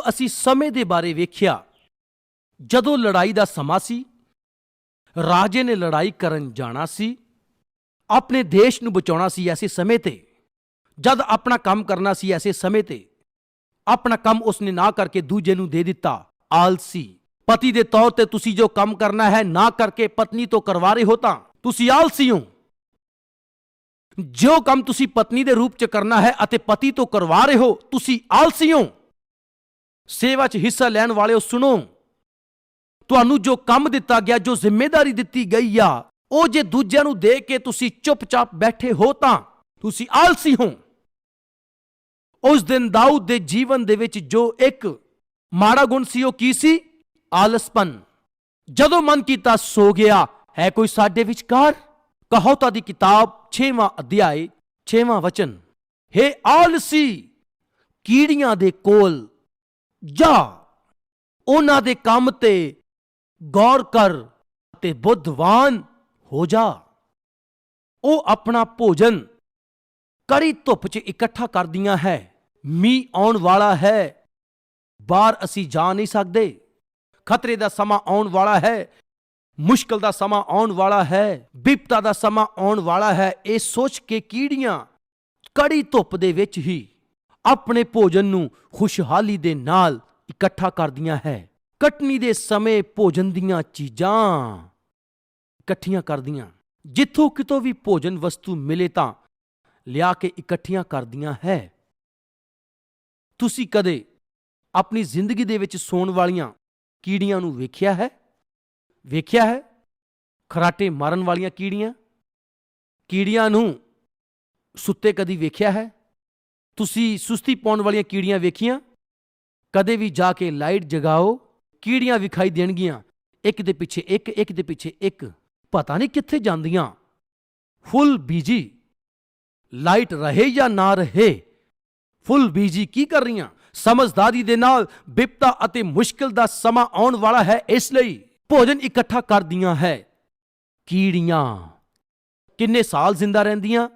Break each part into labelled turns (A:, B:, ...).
A: ਪਿਆਰਿਓ ਅਸੀਂ ਸਮੇਂ ਦੇ ਬਾਰੇ ਵੇਖਿਆ, ਜਦੋਂ ਲੜਾਈ ਦਾ ਸਮਾਂ ਸੀ, ਰਾਜੇ ਨੇ ਲੜਾਈ ਕਰਨ ਜਾਣਾ ਸੀ, ਆਪਣੇ ਦੇਸ਼ ਨੂੰ ਬਚਾਉਣਾ ਸੀ ਐਸੇ ਸਮੇਂ ਤੇ, ਜਦ ਆਪਣਾ ਕੰਮ ਕਰਨਾ ਸੀ ਐਸੇ ਸਮੇਂ ਤੇ, ਆਪਣਾ ਕੰਮ ਉਸਨੇ ਨਾ ਕਰਕੇ ਦੂਜੇ ਨੂੰ ਦੇ ਦਿੱਤਾ, ਆਲਸੀ। ਪਤੀ ਦੇ ਤੌਰ ਤੇ ਤੁਸੀਂ ਜੋ ਕੰਮ ਕਰਨਾ ਹੈ ਨਾ ਕਰਕੇ ਪਤਨੀ ਤੋਂ ਕਰਵਾ ਰਹੇ ਹੋ ਤਾਂ ਤੁਸੀਂ ਆਲਸੀ ਹੋ। ਜੋ ਕੰਮ ਤੁਸੀਂ ਪਤਨੀ ਦੇ ਰੂਪ ਚ ਕਰਨਾ ਹੈ ਅਤੇ ਪਤੀ ਤੋਂ ਕਰਵਾ ਰਹੇ ਹੋ, ਤੁਸੀਂ ਆਲਸੀ ਹੋ। ਸੇਵਾ 'ਚ ਹਿੱਸਾ ਲੈਣ ਵਾਲਿਓ ਸੁਣੋ। ਤੁਹਾਨੂੰ ਜੋ ਕੰਮ ਦਿੱਤਾ ਗਿਆ, ਜੋ ਜ਼ਿੰਮੇਵਾਰੀ ਦਿੱਤੀ ਗਈ ਆ, ਉਹ ਜੇ ਦੂਜਿਆਂ ਨੂੰ ਦੇ ਕੇ ਤੁਸੀਂ ਚੁੱਪਚਾਪ ਬੈਠੇ ਹੋ ਤਾਂ ਤੁਸੀਂ ਆਲਸੀ ਹੋ। ਉਸ ਦਿਨ ਦਾਊਦ ਦੇ ਜੀਵਨ ਦੇ ਵਿੱਚ ਜੋ ਇੱਕ ਮਾੜਾ ਗੁਣ ਸੀ, ਉਹ ਕੀ ਸੀ? ਆਲਸਪਨ। ਜਦੋਂ ਮਨ ਕੀਤਾ ਸੋ ਗਿਆ, ਹੈ ਕੋਈ ਸਾਡੇ ਵਿਚਕਾਰ? ਕਹੋਤਾ ਦੀ ਕਿਤਾਬ 6ਵਾਂ ਅਧਿਆਇ 6ਵਾਂ ਵਚਨ। ਹੈ ਆਲਸੀ, ਕੀੜੀਆਂ ਦੇ ਕੋਲ ਜਾ, ਉਹਨਾਂ ਦੇ ਕੰਮ ਤੇ ਗੌਰ ਕਰ ਤੇ ਬੁੱਧਵਾਨ ਹੋ ਜਾ। ਉਹ ਆਪਣਾ ਭੋਜਨ ਕੜੀ ਧੁੱਪ 'ਚ ਇਕੱਠਾ ਕਰਦੀਆਂ ਹੈ। ਮੀਂਹ ਆਉਣ ਵਾਲਾ ਹੈ। ਬਾਹਰ ਅਸੀਂ ਜਾ ਨਹੀਂ ਸਕਦੇ। ਖਤਰੇ ਦਾ ਸਮਾਂ ਆਉਣ ਵਾਲਾ ਹੈ। ਮੁਸ਼ਕਲ ਦਾ ਸਮਾਂ ਆਉਣ ਵਾਲਾ ਹੈ। ਵਿਪਤਾ ਦਾ ਸਮਾਂ ਆਉਣ ਵਾਲਾ ਹੈ। ਇਹ ਸੋਚ ਕੇ ਕੀੜੀਆਂ ਕੜੀ ਧੁੱਪ ਦੇ ਵਿੱਚ ਹੀ ਆਪਣੇ ਭੋਜਨ ਨੂੰ ਖੁਸ਼ਹਾਲੀ ਦੇ ਨਾਲ ਇਕੱਠਾ ਕਰਦੀਆਂ ਹੈ। ਕਟਨੀ ਦੇ ਸਮੇਂ ਭੋਜਨ ਦੀਆਂ ਚੀਜ਼ਾਂ ਇਕੱਠੀਆਂ ਕਰਦੀਆਂ। ਜਿੱਥੋਂ ਕਿਤੋਂ ਵੀ ਭੋਜਨ ਵਸਤੂ ਮਿਲੇ ਤਾਂ ਲਿਆ ਕੇ ਇਕੱਠੀਆਂ ਕਰਦੀਆਂ ਹੈ। ਤੁਸੀਂ ਕਦੇ ਆਪਣੀ ਜ਼ਿੰਦਗੀ ਦੇ ਵਿੱਚ ਸੌਣ ਵਾਲੀਆਂ ਕੀੜੀਆਂ ਨੂੰ ਵੇਖਿਆ ਹੈ? ਵੇਖਿਆ ਹੈ? ਖਰਾਟੇ ਮਾਰਨ ਵਾਲੀਆਂ ਕੀੜੀਆਂ? ਕੀੜੀਆਂ ਨੂੰ ਸੁੱਤੇ ਕਦੀ ਵੇਖਿਆ ਹੈ? ਤੁਸੀਂ ਸੁਸਤੀ ਪਾਉਣ ਵਾਲੀਆਂ ਕੀੜੀਆਂ ਵੇਖੀਆਂ? ਕਦੇ ਵੀ ਜਾ ਕੇ ਲਾਈਟ ਜਗਾਓ, ਕੀੜੀਆਂ ਵਿਖਾਈ ਦੇਣਗੀਆਂ। ਇੱਕ ਦੇ ਪਿੱਛੇ ਇੱਕ ਇੱਕ ਦੇ ਪਿੱਛੇ ਇੱਕ। ਪਤਾ ਨਹੀਂ ਕਿੱਥੇ ਜਾਂਦੀਆਂ। ਫੁੱਲ ਬੀਜੀ। ਲਾਈਟ ਰਹੇ ਜਾਂ ਨਾ ਰਹੇ? ਫੁੱਲ ਬੀਜੀ ਕੀ ਕਰ ਰਹੀਆਂ? ਸਮਝਦਾਰੀ ਦੇ ਨਾਲ ਵਿਪਤਾ ਅਤੇ ਮੁਸ਼ਕਿਲ ਦਾ ਸਮਾਂ ਆਉਣ ਵਾਲਾ ਹੈ ਇਸ ਲਈ ਭੋਜਨ ਇਕੱਠਾ ਕਰਦੀਆਂ ਹੈ। ਕੀੜੀਆਂ। ਕਿੰਨੇ ਸਾਲ ਜ਼ਿੰਦਾ ਰਹਿੰਦੀਆਂ?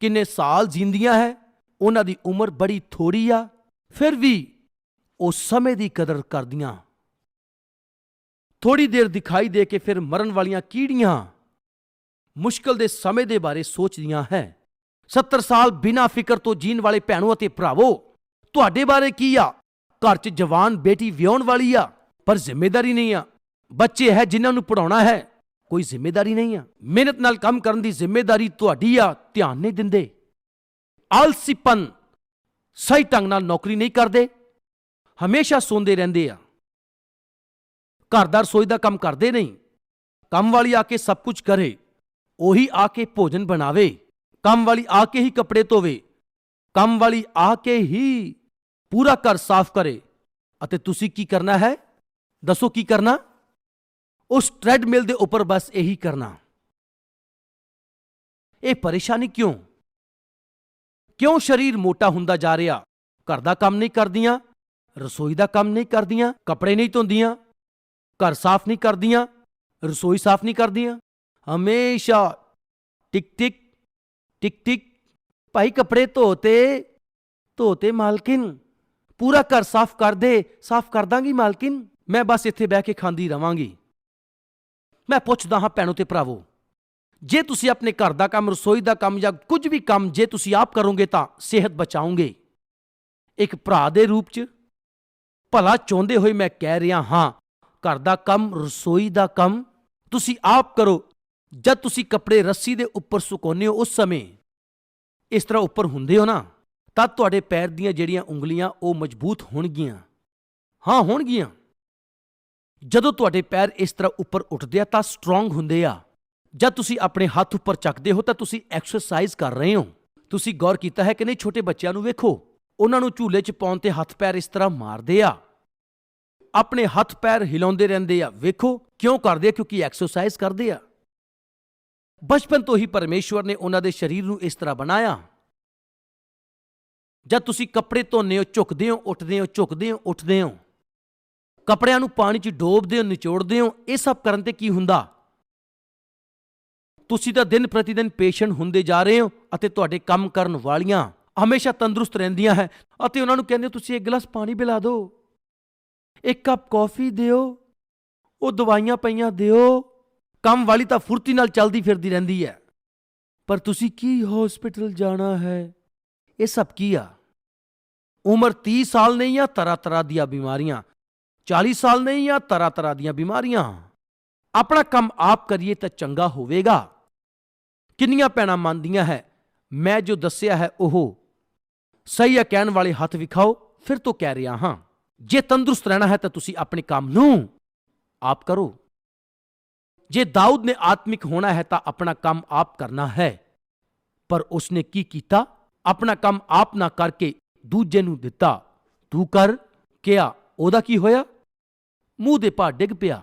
A: ਕਿੰਨੇ ਸਾਲ ਜਿੰਦੀਆਂ ਹੈ? ਉਹਨਾਂ ਦੀ ਉਮਰ ਬੜੀ ਥੋੜੀ ਆ, ਫਿਰ ਵੀ ਉਹ ਸਮੇਂ ਦੀ ਕਦਰ ਕਰਦੀਆਂ। ਥੋੜੀ ਦੇਰ ਦਿਖਾਈ ਦੇ ਕੇ ਫਿਰ ਮਰਨ ਵਾਲੀਆਂ ਕੀੜੀਆਂ ਮੁਸ਼ਕਲ ਦੇ ਸਮੇਂ ਦੇ ਬਾਰੇ ਸੋਚਦੀਆਂ ਹੈ। 70 ਸਾਲ ਬਿਨਾਂ ਫਿਕਰ ਤੋਂ ਜੀਣ ਵਾਲੇ ਭੈਣੋ ਅਤੇ ਭਰਾਵੋ, ਤੁਹਾਡੇ ਬਾਰੇ ਕੀ ਆ? ਘਰ 'ਚ ਜਵਾਨ ਬੇਟੀ ਵਿਆਹਣ ਵਾਲੀ ਆ, ਪਰ ਜ਼ਿੰਮੇਵਾਰੀ ਨਹੀਂ ਆ। ਬੱਚੇ ਹੈ ਜਿਨ੍ਹਾਂ ਨੂੰ ਪੜਾਉਣਾ ਹੈ, ਕੋਈ ਜ਼ਿੰਮੇਵਾਰੀ ਨਹੀਂ ਆ। ਮਿਹਨਤ ਨਾਲ ਕੰਮ ਕਰਨ ਦੀ ਜ਼ਿੰਮੇਵਾਰੀ ਤੁਹਾਡੀ ਆ, ਧਿਆਨ ਨਹੀਂ ਦਿੰਦੇ। ਆਲਸੀਪਨ। ਸਹੀ ਢੰਗ ਨਾਲ ਨੌਕਰੀ ਨਹੀਂ ਕਰਦੇ। ਹਮੇਸ਼ਾ ਸੌਂਦੇ ਰਹਿੰਦੇ ਆ। ਘਰ ਦਾ ਰਸੋਈ ਦਾ ਕੰਮ ਕਰਦੇ ਨਹੀਂ। ਕੰਮ ਵਾਲੀ ਆ ਕੇ ਸਭ ਕੁਝ ਕਰੇ। ਉਹੀ ਆ ਕੇ ਭੋਜਨ ਬਣਾਵੇ। ਕੰਮ ਵਾਲੀ ਆ ਕੇ ਹੀ ਕੱਪੜੇ ਧੋਵੇ। ਕੰਮ ਵਾਲੀ ਆ ਕੇ ਹੀ ਪੂਰਾ ਘਰ ਸਾਫ਼ ਕਰੇ। ਅਤੇ ਤੁਸੀਂ ਕੀ ਕਰਨਾ ਹੈ? ਦੱਸੋ ਕੀ ਕਰਨਾ? ਉਸ ਟ੍ਰੈਡਮਿਲ ਦੇ ਉੱਪਰ ਬਸ ਇਹੀ ਕਰਨਾ। ਇਹ ਪਰੇਸ਼ਾਨੀ ਕਿਉਂ? ਕਿਉਂ ਸਰੀਰ ਮੋਟਾ ਹੁੰਦਾ ਜਾ ਰਿਹਾ? ਘਰ ਦਾ ਕੰਮ ਨਹੀਂ ਕਰਦੀਆਂ, ਰਸੋਈ ਦਾ ਕੰਮ ਨਹੀਂ ਕਰਦੀਆਂ, ਕੱਪੜੇ ਨਹੀਂ ਧੋਂਦੀਆਂ, ਘਰ ਸਾਫ਼ ਨਹੀਂ ਕਰਦੀਆਂ, ਰਸੋਈ ਸਾਫ਼ ਨਹੀਂ ਕਰਦੀਆਂ। ਹਮੇਸ਼ਾ ਟਿਕ ਟਿਕ ਟਿਕ ਟਿਕ, ਭਾਈ ਕੱਪੜੇ ਧੋਤੇ ਧੋਤੇ ਮਾਲਕਿਨ। ਪੂਰਾ ਘਰ ਸਾਫ਼ ਕਰ ਦੇ, ਸਾਫ਼ ਕਰ ਦਾਂਗੀ ਮਾਲਕਿਨ। ਮੈਂ ਬਸ ਇੱਥੇ ਬਹਿ ਕੇ ਖਾਂਦੀ ਰਵਾਂਗੀ। ਮੈਂ ਪੁੱਛਦਾ ਹਾਂ ਭੈਣੋ ਤੇ ਭਰਾਵੋ ਜੇ ਤੁਸੀਂ ਆਪਣੇ ਘਰ ਦਾ ਕੰਮ, ਰਸੋਈ ਦਾ ਕੰਮ ਜਾਂ ਕੁਝ ਵੀ ਕੰਮ ਜੇ ਤੁਸੀਂ ਆਪ ਕਰੋਗੇ ਤਾਂ ਸਿਹਤ ਬਚਾਓਗੇ। ਇੱਕ ਭਰਾ ਦੇ ਰੂਪ 'ਚ ਭਲਾ ਚਾਹੁੰਦੇ ਹੋਏ ਮੈਂ ਕਹਿ ਰਿਹਾ ਹਾਂ, ਘਰ ਦਾ ਕੰਮ, ਰਸੋਈ ਦਾ ਕੰਮ ਤੁਸੀਂ ਆਪ ਕਰੋ। ਜਦ ਤੁਸੀਂ ਕੱਪੜੇ ਰੱਸੀ ਦੇ ਉੱਪਰ ਸੁਕਾਉਂਦੇ ਹੋ ਉਸ ਸਮੇਂ ਇਸ ਤਰ੍ਹਾਂ ਉੱਪਰ ਹੁੰਦੇ ਹੋ ਨਾ, ਤਦ ਤੁਹਾਡੇ ਪੈਰ ਦੀਆਂ ਜਿਹੜੀਆਂ ਉਂਗਲੀਆਂ ਉਹ ਮਜ਼ਬੂਤ ਹੋਣਗੀਆਂ। ਹਾਂ, ਹੋਣਗੀਆਂ। ਜਦੋਂ ਤੁਹਾਡੇ ਪੈਰ ਇਸ ਤਰ੍ਹਾਂ ਉੱਪਰ ਉੱਠਦੇ ਆ ਤਾਂ ਸਟਰੋਂਗ ਹੁੰਦੇ ਆ। ਜਦ ਤੁਸੀਂ ਆਪਣੇ ਹੱਥ ਉੱਪਰ ਚੱਕਦੇ ਹੋ ਤਾਂ ਤੁਸੀਂ ਐਕਸਰਸਾਈਜ਼ ਕਰ ਰਹੇ ਹੋ। ਤੁਸੀਂ ਗੌਰ ਕੀਤਾ ਹੈ ਕਿ ਨਹੀਂ? ਛੋਟੇ ਬੱਚਿਆਂ ਨੂੰ ਵੇਖੋ। ਉਹਨਾਂ ਨੂੰ ਝੂਲੇ 'ਚ ਪਾਉਣ ਤੇ ਹੱਥ ਪੈਰ ਇਸ ਤਰ੍ਹਾਂ ਮਾਰਦੇ ਆ। ਆਪਣੇ ਹੱਥ ਪੈਰ ਹਿਲਾਉਂਦੇ ਰਹਿੰਦੇ ਆ। ਵੇਖੋ ਕਿਉਂ ਕਰਦੇ ਆ? ਕਿਉਂਕਿ ਐਕਸਰਸਾਈਜ਼ ਕਰਦੇ ਆ। ਬਚਪਨ ਤੋਂ ਹੀ ਪਰਮੇਸ਼ਵਰ ਨੇ ਉਹਨਾਂ ਦੇ ਸਰੀਰ ਨੂੰ ਇਸ ਤਰ੍ਹਾਂ ਬਣਾਇਆ। ਜਦ ਤੁਸੀਂ ਕੱਪੜੇ ਧੋਨੇ ਹੋ, ਝੁਕਦੇ ਹੋ, ਉੱਠਦੇ ਹੋ, ਝੁਕਦੇ ਹੋ, ਉੱਠਦੇ ਹੋ, ਕੱਪੜਿਆਂ ਨੂੰ ਪਾਣੀ 'ਚ ਡੋਬਦੇ ਹੋ, ਨਿਚੋੜਦੇ ਹੋ, ਇਹ ਸਭ ਕਰਨ ਤੇ ਕੀ ਹੁੰਦਾ? ਤੁਸੀਂ ਤਾਂ ਦਿਨ ਪ੍ਰਤੀ ਦਿਨ ਪੇਸ਼ੈਂਟ ਹੁੰਦੇ ਜਾ ਰਹੇ ਹੋ ਅਤੇ ਤੁਹਾਡੇ ਕੰਮ ਕਰਨ ਵਾਲੀਆਂ ਹਮੇਸ਼ਾ ਤੰਦਰੁਸਤ ਰਹਿੰਦੀਆਂ ਹੈ ਅਤੇ ਉਹਨਾਂ ਨੂੰ ਕਹਿੰਦੇ ਹੋ, ਤੁਸੀਂ ਇੱਕ ਗਲਾਸ ਪਾਣੀ ਪਿਲਾ ਦਿਓ ਇੱਕ ਕੱਪ ਕੌਫੀ ਦਿਓ ਉਹ ਦਵਾਈਆਂ ਪਈਆਂ ਦਿਓ ਕੰਮ ਵਾਲੀ ਤਾਂ ਫੁਰਤੀ ਨਾਲ ਚੱਲਦੀ ਫਿਰਦੀ ਰਹਿੰਦੀ ਹੈ। ਪਰ ਤੁਸੀਂ ਕੀ ਹਸਪੀਟਲ ਜਾਣਾ ਹੈ? ਇਹ ਸਭ ਕੀ ਆ? ਉਮਰ 30 ਸਾਲ ਨਹੀਂ ਆ ਤਰ੍ਹਾਂ ਤਰ੍ਹਾਂ ਦੀਆਂ ਬਿਮਾਰੀਆਂ। 40 ਸਾਲ ਨਹੀਂ ਆ ਤਰ੍ਹਾਂ ਤਰ੍ਹਾਂ ਦੀਆਂ ਬਿਮਾਰੀਆਂ। ਆਪਣਾ ਕੰਮ ਆਪ ਕਰੀਏ ਤਾਂ ਚੰਗਾ ਹੋਵੇਗਾ। ਕਿੰਨੀਆਂ ਪੈਣਾ ਮੰਨਦੀਆਂ ਹੈ? ਮੈਂ ਜੋ ਦੱਸਿਆ ਹੈ ਉਹ ਸਹੀ ਹੈ ਕਹਿਣ ਵਾਲੇ ਹੱਥ ਵਿਖਾਓ, ਫਿਰ ਤੋਂ ਕਹਿ ਰਿਹਾ ਹਾਂ। ਜੇ ਤੰਦਰੁਸਤ ਰਹਿਣਾ ਹੈ ਤਾਂ ਤੁਸੀਂ ਆਪਣੇ ਕੰਮ ਨੂੰ ਆਪ ਕਰੋ। ਜੇ ਦਾਊਦ ਨੇ ਆਤਮਿਕ ਹੋਣਾ ਹੈ ਤਾਂ ਆਪਣਾ ਕੰਮ ਆਪ ਕਰਨਾ ਹੈ। ਪਰ ਉਸਨੇ ਕੀ ਕੀਤਾ? ਆਪਣਾ ਕੰਮ ਆਪ ਨਾ ਕਰਕੇ ਦੂਜੇ ਨੂੰ ਦਿੱਤਾ। ਤੂੰ ਕਰ ਕਿਹਾ ਉਹਦਾ ਕੀ ਹੋਇਆ? ਮੂੰਹ ਦੇ ਭਾਰ ਡਿੱਗ ਪਿਆ।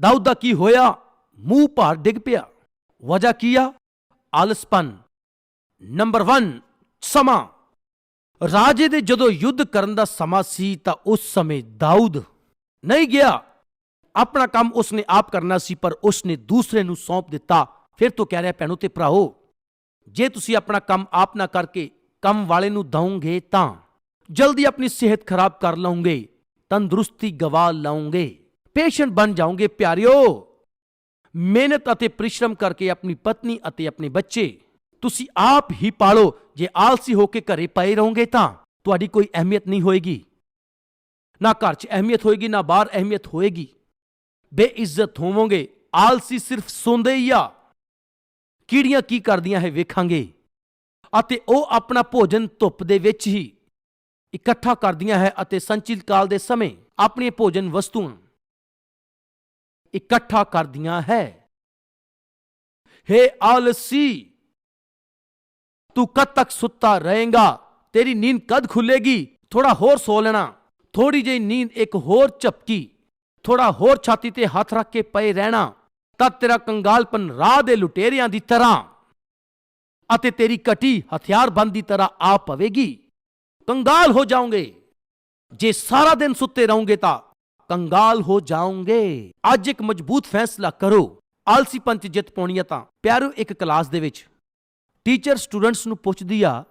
A: ਦਾਊਦ ਦਾ ਕੀ ਹੋਇਆ? ਮੂੰਹ ਭਾਰ ਡਿੱਗ ਪਿਆ। ਵਜ੍ਹਾ ਕੀ ਆ? ਆਲਸਪਨ। ਨੰਬਰ 1 ਸਮਾਂ। ਰਾਜੇ ਦੇ ਜਦੋਂ ਯੁੱਧ ਕਰਨ ਦਾ ਸਮਾਂ ਸੀ ਤਾਂ ਉਸ ਸਮੇਂ ਦਾਊਦ ਨਹੀਂ ਗਿਆ। ਆਪਣਾ ਕੰਮ ਉਸਨੇ ਆਪ ਕਰਨਾ ਸੀ, ਪਰ ਉਸਨੇ ਦੂਸਰੇ ਨੂੰ ਸੌਂਪ ਦਿੱਤਾ। ਫਿਰ ਤੋਂ ਕਹਿ ਰਿਹਾ, ਭੈਣੋ ਤੇ ਭਰਾਓ, ਜੇ ਤੁਸੀਂ ਆਪਣਾ ਕੰਮ ਆਪ ਨਾ ਕਰਕੇ ਕੰਮ ਵਾਲੇ ਨੂੰ ਦਵੋਗੇ ਤਾਂ ਜਲਦੀ ਆਪਣੀ ਸਿਹਤ ਖਰਾਬ ਕਰ ਲਓਗੇ ਤੰਦਰੁਸਤੀ ਗਵਾ ਲਓਗੇ ਪੇਸ਼ੈਂਟ ਬਣ ਜਾਓਗੇ ਪਿਆਰਿਓ। ਮਿਹਨਤ ਅਤੇ ਪਰਿਸ਼ਰਮ ਕਰਕੇ ਆਪਣੀ ਪਤਨੀ ਅਤੇ ਆਪਣੇ ਬੱਚੇ। ਤੁਸੀਂ ਆਪ ਹੀ ਪਾਲੋ, ਜੇ ਆਲਸੀ ਹੋ ਕੇ ਘਰੇ ਪਏ ਰਹੋਗੇ ਤਾਂ। ਤੁਹਾਡੀ ਕੋਈ ਅਹਿਮੀਅਤ ਨਹੀਂ ਹੋਏਗੀ। ਨਾ ਘਰ 'ਚ ਅਹਿਮੀਅਤ ਹੋਏਗੀ, ਨਾ ਬਾਹਰ ਅਹਿਮੀਅਤ ਹੋਏਗੀ। ਬੇਇੱਜ਼ਤ ਹੋਵੋਗੇ, ਆਲਸੀ ਸਿਰਫ ਸੌਂਦੇ ਹੀ ਆ। ਕੀੜੀਆਂ ਕੀ ਕਰਦੀਆਂ ਹੈ ਵੇਖਾਂਗੇ। ਅਤੇ ਉਹ ਆਪਣਾ ਭੋਜਨ ਧੁੱਪ ਦੇ ਵਿੱਚ ਹੀ ਇਕੱਠਾ ਕਰਦੀਆਂ ਹੈ ਅਤੇ ਸੰਚਿਤ ਕਾਲ ਦੇ ਸਮੇਂ ਆਪਣੀਆਂ ਭੋਜਨ ਵਸਤੂਆਂ ਇਕੱਠਾ ਕਰਦੀਆਂ ਹੈ। ਹੇ ਆਲਸੀ, ਤੂੰ ਕਦ ਤੱਕ ਸੁੱਤਾ ਰਹੇਗਾ? ਤੇਰੀ ਨੀਂਦ ਕਦ ਖੁੱਲੇਗੀ ਥੋੜਾ ਹੋਰ ਸੋ ਲੈਣਾ। ਥੋੜੀ ਜਿਹੀ ਨੀਂਦ ਇੱਕ ਹੋਰ ਝਪਕੀ। ਥੋੜਾ ਹੋਰ ਛਾਤੀ ਤੇ ਹੱਥ ਰੱਖ ਕੇ ਪਏ ਰਹਿਣਾ, ਤਦ ਤੇਰਾ ਕੰਗਾਲਪਨ ਰਾਹ ਦੇ ਲੁਟੇਰਿਆਂ ਦੀ ਤਰ੍ਹਾਂ ਅਤੇ ਤੇਰੀ ਕਟੀ ਹਥਿਆਰਬੰਦ ਦੀ ਤਰ੍ਹਾਂ ਆ ਪਵੇਗੀ। ਕੰਗਾਲ ਹੋ ਜਾਓਗੇ। ਜੇ ਸਾਰਾ ਦਿਨ ਸੁੱਤੇ ਰਹੋਗੇ ਤਾਂ ਕੰਗਾਲ ਹੋ ਜਾਓਗੇ। ਅੱਜ ਇੱਕ ਮਜ਼ਬੂਤ ਫੈਸਲਾ ਕਰੋ। ਆਲਸੀਪਨ ਚ ਜਿੱਤ ਪਾਉਣੀ ਆ ਤਾਂ। ਪਿਆਰੋ, ਇੱਕ ਕਲਾਸ ਦੇ ਵਿੱਚ। ਟੀਚਰ ਸਟੂਡੈਂਟਸ ਨੂੰ ਪੁੱਛਦੀ ਆ,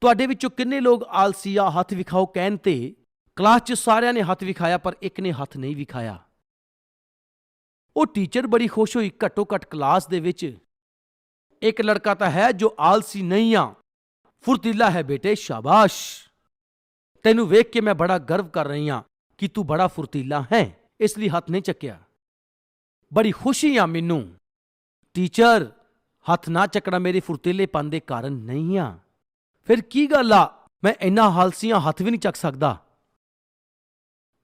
A: ਤੁਹਾਡੇ ਵਿੱਚੋਂ ਕਿੰਨੇ ਲੋਕ ਆਲਸੀ ਆ ਹੱਥ ਵਿਖਾਓ ਕਹਿਣ ਤੇ? ਕਲਾਸ 'ਚ ਸਾਰਿਆਂ ਨੇ ਹੱਥ ਵਿਖਾਇਆ, ਪਰ ਇੱਕ ਨੇ ਹੱਥ ਨਹੀਂ ਵਿਖਾਇਆ। ਉਹ ਟੀਚਰ ਬੜੀ ਖੁਸ਼ ਹੋਈ ਘੱਟੋ ਘੱਟ ਕਲਾਸ ਦੇ ਵਿੱਚ। ਇੱਕ ਲੜਕਾ ਤਾਂ ਹੈ ਜੋ ਆਲਸੀ ਨਹੀਂ ਆ। ਫੁਰਤੀਲਾ ਹੈ ਬੇਟੇ, ਸ਼ਾਬਾਸ਼। ਤੈਨੂੰ ਵੇਖ ਕੇ ਮੈਂ ਬੜਾ ਗਰਵ ਕਰ ਰਹੀ ਹਾਂ ਕਿ ਤੂੰ ਬੜਾ ਫੁਰਤੀਲਾ ਹੈ, ਇਸ ਲਈ ਹੱਥ ਨਹੀਂ ਚੱਕਿਆ। ਬੜੀ ਖੁਸ਼ੀ ਆ ਮੈਨੂੰ। ਟੀਚਰ, ਹੱਥ ਨਾ ਚੱਕਣਾ ਮੇਰੇ ਫੁਰਤੀਲੇਪਨ ਦੇ ਕਾਰਨ ਨਹੀਂ ਆ। ਫਿਰ ਕੀ ਗੱਲ ਆ? ਮੈਂ ਇੰਨਾ ਹਾਲਸੀਆਂ ਹੱਥ ਵੀ ਨਹੀਂ ਚੱਕ ਸਕਦਾ।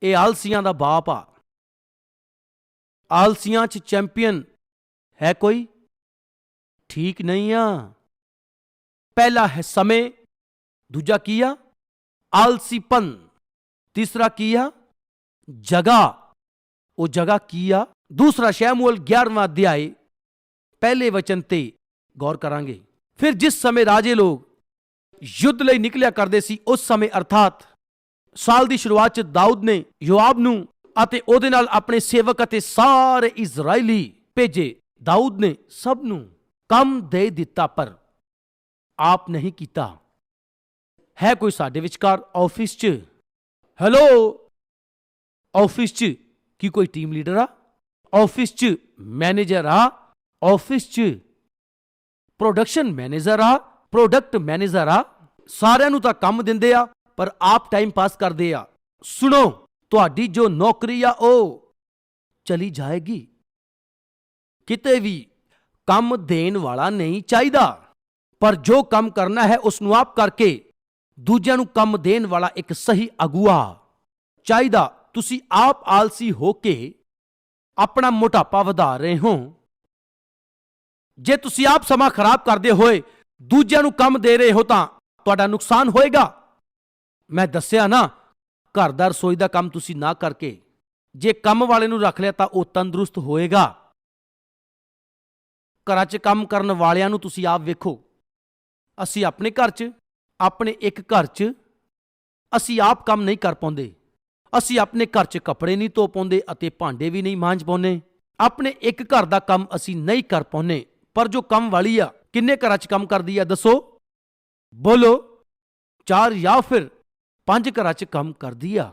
A: ਇਹ ਆਲਸੀਆਂ ਦਾ ਬਾਪ ਆ। ਆਲਸੀਆਂ 'ਚ ਚੈਂਪੀਅਨ ਹੈ ਕੋਈ? ਠੀਕ ਨਹੀਂ ਆ। ਪਹਿਲਾ ਹੈ ਸਮੇਂ, ਦੂਜਾ ਕੀ ਆ? ਆਲਸੀਪਨ, ਤੀਸਰਾ ਕੀ ਆ? ਜਗ੍ਹਾ। ਉਹ ਜਗ੍ਹਾ ਕੀ ਆ? ਦੂਸਰਾ ਸ਼ੈਮੂਅਲ 11ਵਾਂ ਅਧਿਆਇ, ਪਹਿਲੇ ਵਚਨ ਤੇ ਗੌਰ ਕਰਾਂਗੇ। ਫਿਰ ਜਿਸ ਸਮੇਂ ਰਾਜੇ ਲੋਕ ਯੁੱਧ ਲਈ ਨਿਕਲਿਆ ਕਰਦੇ ਸੀ, ਉਸ ਸਮੇਂ ਅਰਥਾਤ ਸਾਲ ਦੀ ਸ਼ੁਰੂਆਤ ਚ ਦਾਊਦ ਨੇ ਯੋਆਬ ਨੂੰ ਅਤੇ ਉਹਦੇ ਨਾਲ ਆਪਣੇ ਸੇਵਕ ਅਤੇ ਸਾਰੇ ਇਜ਼ਰਾਈਲੀ ਭੇਜੇ। ਦਾਊਦ ਨੇ ਸਭ ਨੂੰ ਕੰਮ ਦੇ ਦਿੱਤਾ, ਪਰ ਆਪ ਨਹੀਂ ਕੀਤਾ। ਹੈ ਕੋਈ ਸਾਡੇ ਵਿਚਕਾਰ ਆਫਿਸ 'ਚ? ਹੈਲੋ? ਆਫਿਸ 'ਚ ਕੀ ਕੋਈ ਟੀਮ ਲੀਡਰ ਆ? ਆਫਿਸ 'ਚ ਮੈਨੇਜਰ ਆ? ਆਫਿਸ 'ਚ ਪ੍ਰੋਡਕਸ਼ਨ ਮੈਨੇਜਰ ਆ? ਪ੍ਰੋਡਕਟ ਮੈਨੇਜਰ ਆ? ਸਾਰਿਆਂ ਨੂੰ ਤਾਂ ਕੰਮ ਦਿੰਦੇ ਆ, ਪਰ ਆਪ ਟਾਈਮ ਪਾਸ ਕਰਦੇ ਆ। ਸੁਣੋ, ਤੁਹਾਡੀ ਜੋ ਨੌਕਰੀ ਆ, ਉਹ ਚਲੀ ਜਾਏਗੀ। ਕਿਤੇ ਵੀ ਕੰਮ ਦੇਣ ਵਾਲਾ ਨਹੀਂ ਚਾਹੀਦਾ, ਪਰ ਜੋ ਕੰਮ ਕਰਨਾ ਹੈ ਉਸ ਨੂੰ ਆਪ ਕਰਕੇ ਦੂਜਿਆਂ ਨੂੰ ਕੰਮ ਦੇਣ ਵਾਲਾ ਇੱਕ ਸਹੀ ਅਗੂਆ ਚਾਹੀਦਾ। ਤੁਸੀਂ ਆਪ ਆਲਸੀ ਹੋ ਕੇ ਆਪਣਾ ਮੋਟਾਪਾ ਵਧਾ ਰਹੇ ਹੋ। ਜੇ ਤੁਸੀਂ ਆਪ ਸਮਾਂ ਖਰਾਬ ਕਰਦੇ ਹੋਏ ਦੂਜਿਆਂ ਨੂੰ ਕੰਮ ਦੇ ਰਹੇ ਹੋ ਤਾਂ ਤੁਹਾਡਾ ਨੁਕਸਾਨ ਹੋਏਗਾ। ਮੈਂ ਦੱਸਿਆ ਨਾ, ਘਰ ਦਾ ਰਸੋਈ ਦਾ ਕੰਮ ਤੁਸੀਂ ਨਾ ਕਰਕੇ, ਜੇ ਕੰਮ ਵਾਲੇ ਨੂੰ ਰੱਖ ਲਿਆ ਤਾਂ ਉਹ ਤੰਦਰੁਸਤ ਹੋਏਗਾ। ਘਰਾਂ 'ਚ ਕੰਮ ਕਰਨ ਵਾਲਿਆਂ ਨੂੰ ਤੁਸੀਂ ਆਪ ਵੇਖੋ। ਅਸੀਂ ਆਪਣੇ ਘਰ 'ਚ, ਆਪਣੇ ਇੱਕ ਘਰ 'ਚ ਅਸੀਂ ਆਪ ਕੰਮ ਨਹੀਂ ਕਰ ਪਾਉਂਦੇ। ਅਸੀਂ ਆਪਣੇ ਘਰ 'ਚ ਕੱਪੜੇ ਨਹੀਂ ਧੋ ਪਾਉਂਦੇ ਅਤੇ ਭਾਂਡੇ ਵੀ ਨਹੀਂ ਮਾਂਜ ਪਾਉਂਦੇ। ਆਪਣੇ ਇੱਕ ਘਰ ਦਾ ਕੰਮ ਅਸੀਂ ਨਹੀਂ ਕਰ ਪਾਉਂਦੇ, ਪਰ ਜੋ ਕੰਮ ਵਾਲੀ ਆ, ਕਿੰਨੇ ਘਰਾਂ 'ਚ ਕੰਮ ਕਰਦੀ ਆ, ਦੱਸੋ? ਬੋਲੋ, ਚਾਰ ਜਾਂ ਫਿਰ ਪੰਜ ਘਰਾਂ 'ਚ ਕੰਮ ਕਰਦੀ ਆ।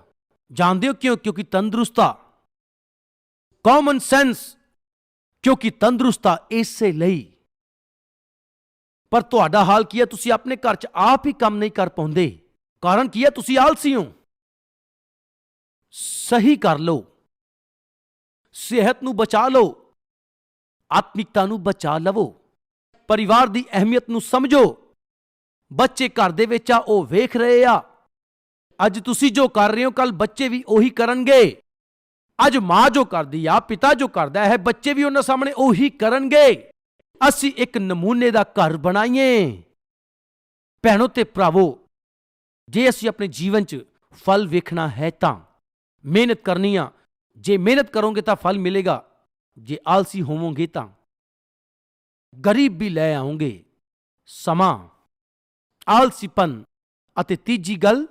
A: ਜਾਣਦੇ ਹੋ ਕਿਉਂ? ਕਿਉਂਕਿ ਤੰਦਰੁਸਤਾ ਆ। ਕਾਮਨ ਸੈਂਸ ਕਿਉਂਕਿ ਤੰਦਰੁਸਤਾ ਇਸੇ ਲਈ। ਪਰ ਤੁਹਾਡਾ ਹਾਲ ਕੀ ਹੈ ਤੁਸੀਂ ਆਪਣੇ ਘਰ 'ਚ ਆਪ ਹੀ ਕੰਮ ਨਹੀਂ ਕਰ ਪਾਉਂਦੇ। ਕਾਰਨ ਕੀ ਹੈ ਤੁਸੀਂ ਆਲਸੀ ਹੋ। ਸਹੀ ਕਰ ਲਓ। ਸਿਹਤ ਨੂੰ ਬਚਾ ਲਓ। ਆਤਮਿਕਤਾ ਨੂੰ ਬਚਾ ਲਵੋ। ਪਰਿਵਾਰ ਦੀ ਅਹਿਮੀਅਤ ਨੂੰ ਸਮਝੋ। ਬੱਚੇ ਘਰ ਦੇ ਵਿੱਚ ਆ, ਉਹ ਵੇਖ ਰਹੇ ਆ। ਅੱਜ ਤੁਸੀਂ ਜੋ ਕਰ ਰਹੇ ਹੋ ਕੱਲ ਬੱਚੇ ਵੀ ਉਹੀ ਕਰਨਗੇ। ਅੱਜ ਮਾਂ ਜੋ ਕਰਦੀ ਆ, ਪਿਤਾ ਜੋ ਕਰਦਾ ਹੈ, ਬੱਚੇ ਵੀ ਉਹਨਾਂ ਸਾਹਮਣੇ ਉਹੀ ਕਰਨਗੇ। ਅਸੀਂ ਇੱਕ ਨਮੂਨੇ ਦਾ ਘਰ ਬਣਾਈਏ। ਭੈਣੋ ਤੇ ਭਰਾਵੋ, ਜੇ ਅਸੀਂ ਆਪਣੇ ਜੀਵਨ 'ਚ ਫਲ ਵੇਖਣਾ ਹੈ ਤਾਂ ਮਿਹਨਤ ਕਰਨੀ ਆ। ਜੇ ਮਿਹਨਤ ਕਰੋਗੇ ਤਾਂ ਫਲ ਮਿਲੇਗਾ। ਜੇ ਆਲਸੀ ਹੋਵੋਗੇ ਤਾਂ ਗਰੀਬ ਵੀ ਲੈ ਆਉਂਗੇ ਸਮਾਂ, ਆਲਸੀਪਨ ਅਤੇ ਤੀਜੀ ਗੱਲ,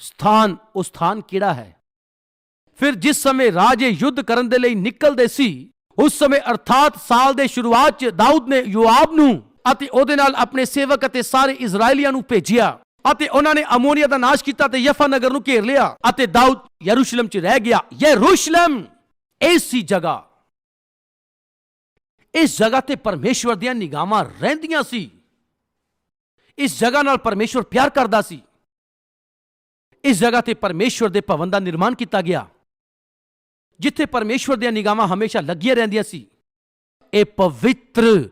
A: ਸਥਾਨ, ਉਹ ਸਥਾਨ ਕਿਹੜਾ ਹੈ? ਫਿਰ ਜਿਸ ਸਮੇਂ ਰਾਜੇ ਯੁੱਧ ਕਰਨ ਦੇ ਲਈ ਨਿਕਲਦੇ ਸੀ, ਉਸ ਸਮੇਂ ਅਰਥਾਤ ਸਾਲ ਦੇ ਸ਼ੁਰੂਆਤ 'ਚ ਦਾਊਦ ਨੇ ਯੋਆਬ ਨੂੰ ਅਤੇ ਉਹਦੇ ਨਾਲ ਆਪਣੇ ਸੇਵਕ ਅਤੇ ਸਾਰੇ ਇਜ਼ਰਾਈਲੀਆਂ ਨੂੰ ਭੇਜਿਆ। ਅਤੇ ਉਹਨਾਂ ਨੇ ਅਮੋਨੀਆ ਦਾ ਨਾਸ਼ ਕੀਤਾ ਤੇ ਯਫਾ ਨਗਰ ਨੂੰ ਘੇਰ ਲਿਆ ਅਤੇ ਦਾਊਦ ਯਰੂਸ਼ਲਮ 'ਚ ਰਹਿ ਗਿਆ। ਯਰੂਸ਼ਲਮ ਐਸੀ ਜਗ੍ਹਾ। ਇਸ ਜਗ੍ਹਾ ਤੇ ਪਰਮੇਸ਼ਵਰ ਦੀਆਂ ਨਿਗਾਹਾਂ ਰਹਿੰਦੀਆਂ ਸੀ। ਇਸ ਜਗ੍ਹਾ ਨਾਲ ਪਰਮੇਸ਼ਵਰ ਪਿਆਰ ਕਰਦਾ ਸੀ। ਇਸ ਜਗ੍ਹਾ ਤੇ ਪਰਮੇਸ਼ਵਰ ਦੇ ਭਵਨ ਦਾ ਨਿਰਮਾਣ ਕੀਤਾ ਗਿਆ। ਜਿੱਥੇ ਪਰਮੇਸ਼ਵਰ ਦੀਆਂ ਨਿਗਾਹਾਂ ਹਮੇਸ਼ਾ ਲੱਗੀਆਂ ਰਹਿੰਦੀਆਂ ਸੀ। ਇਹ ਪਵਿੱਤਰ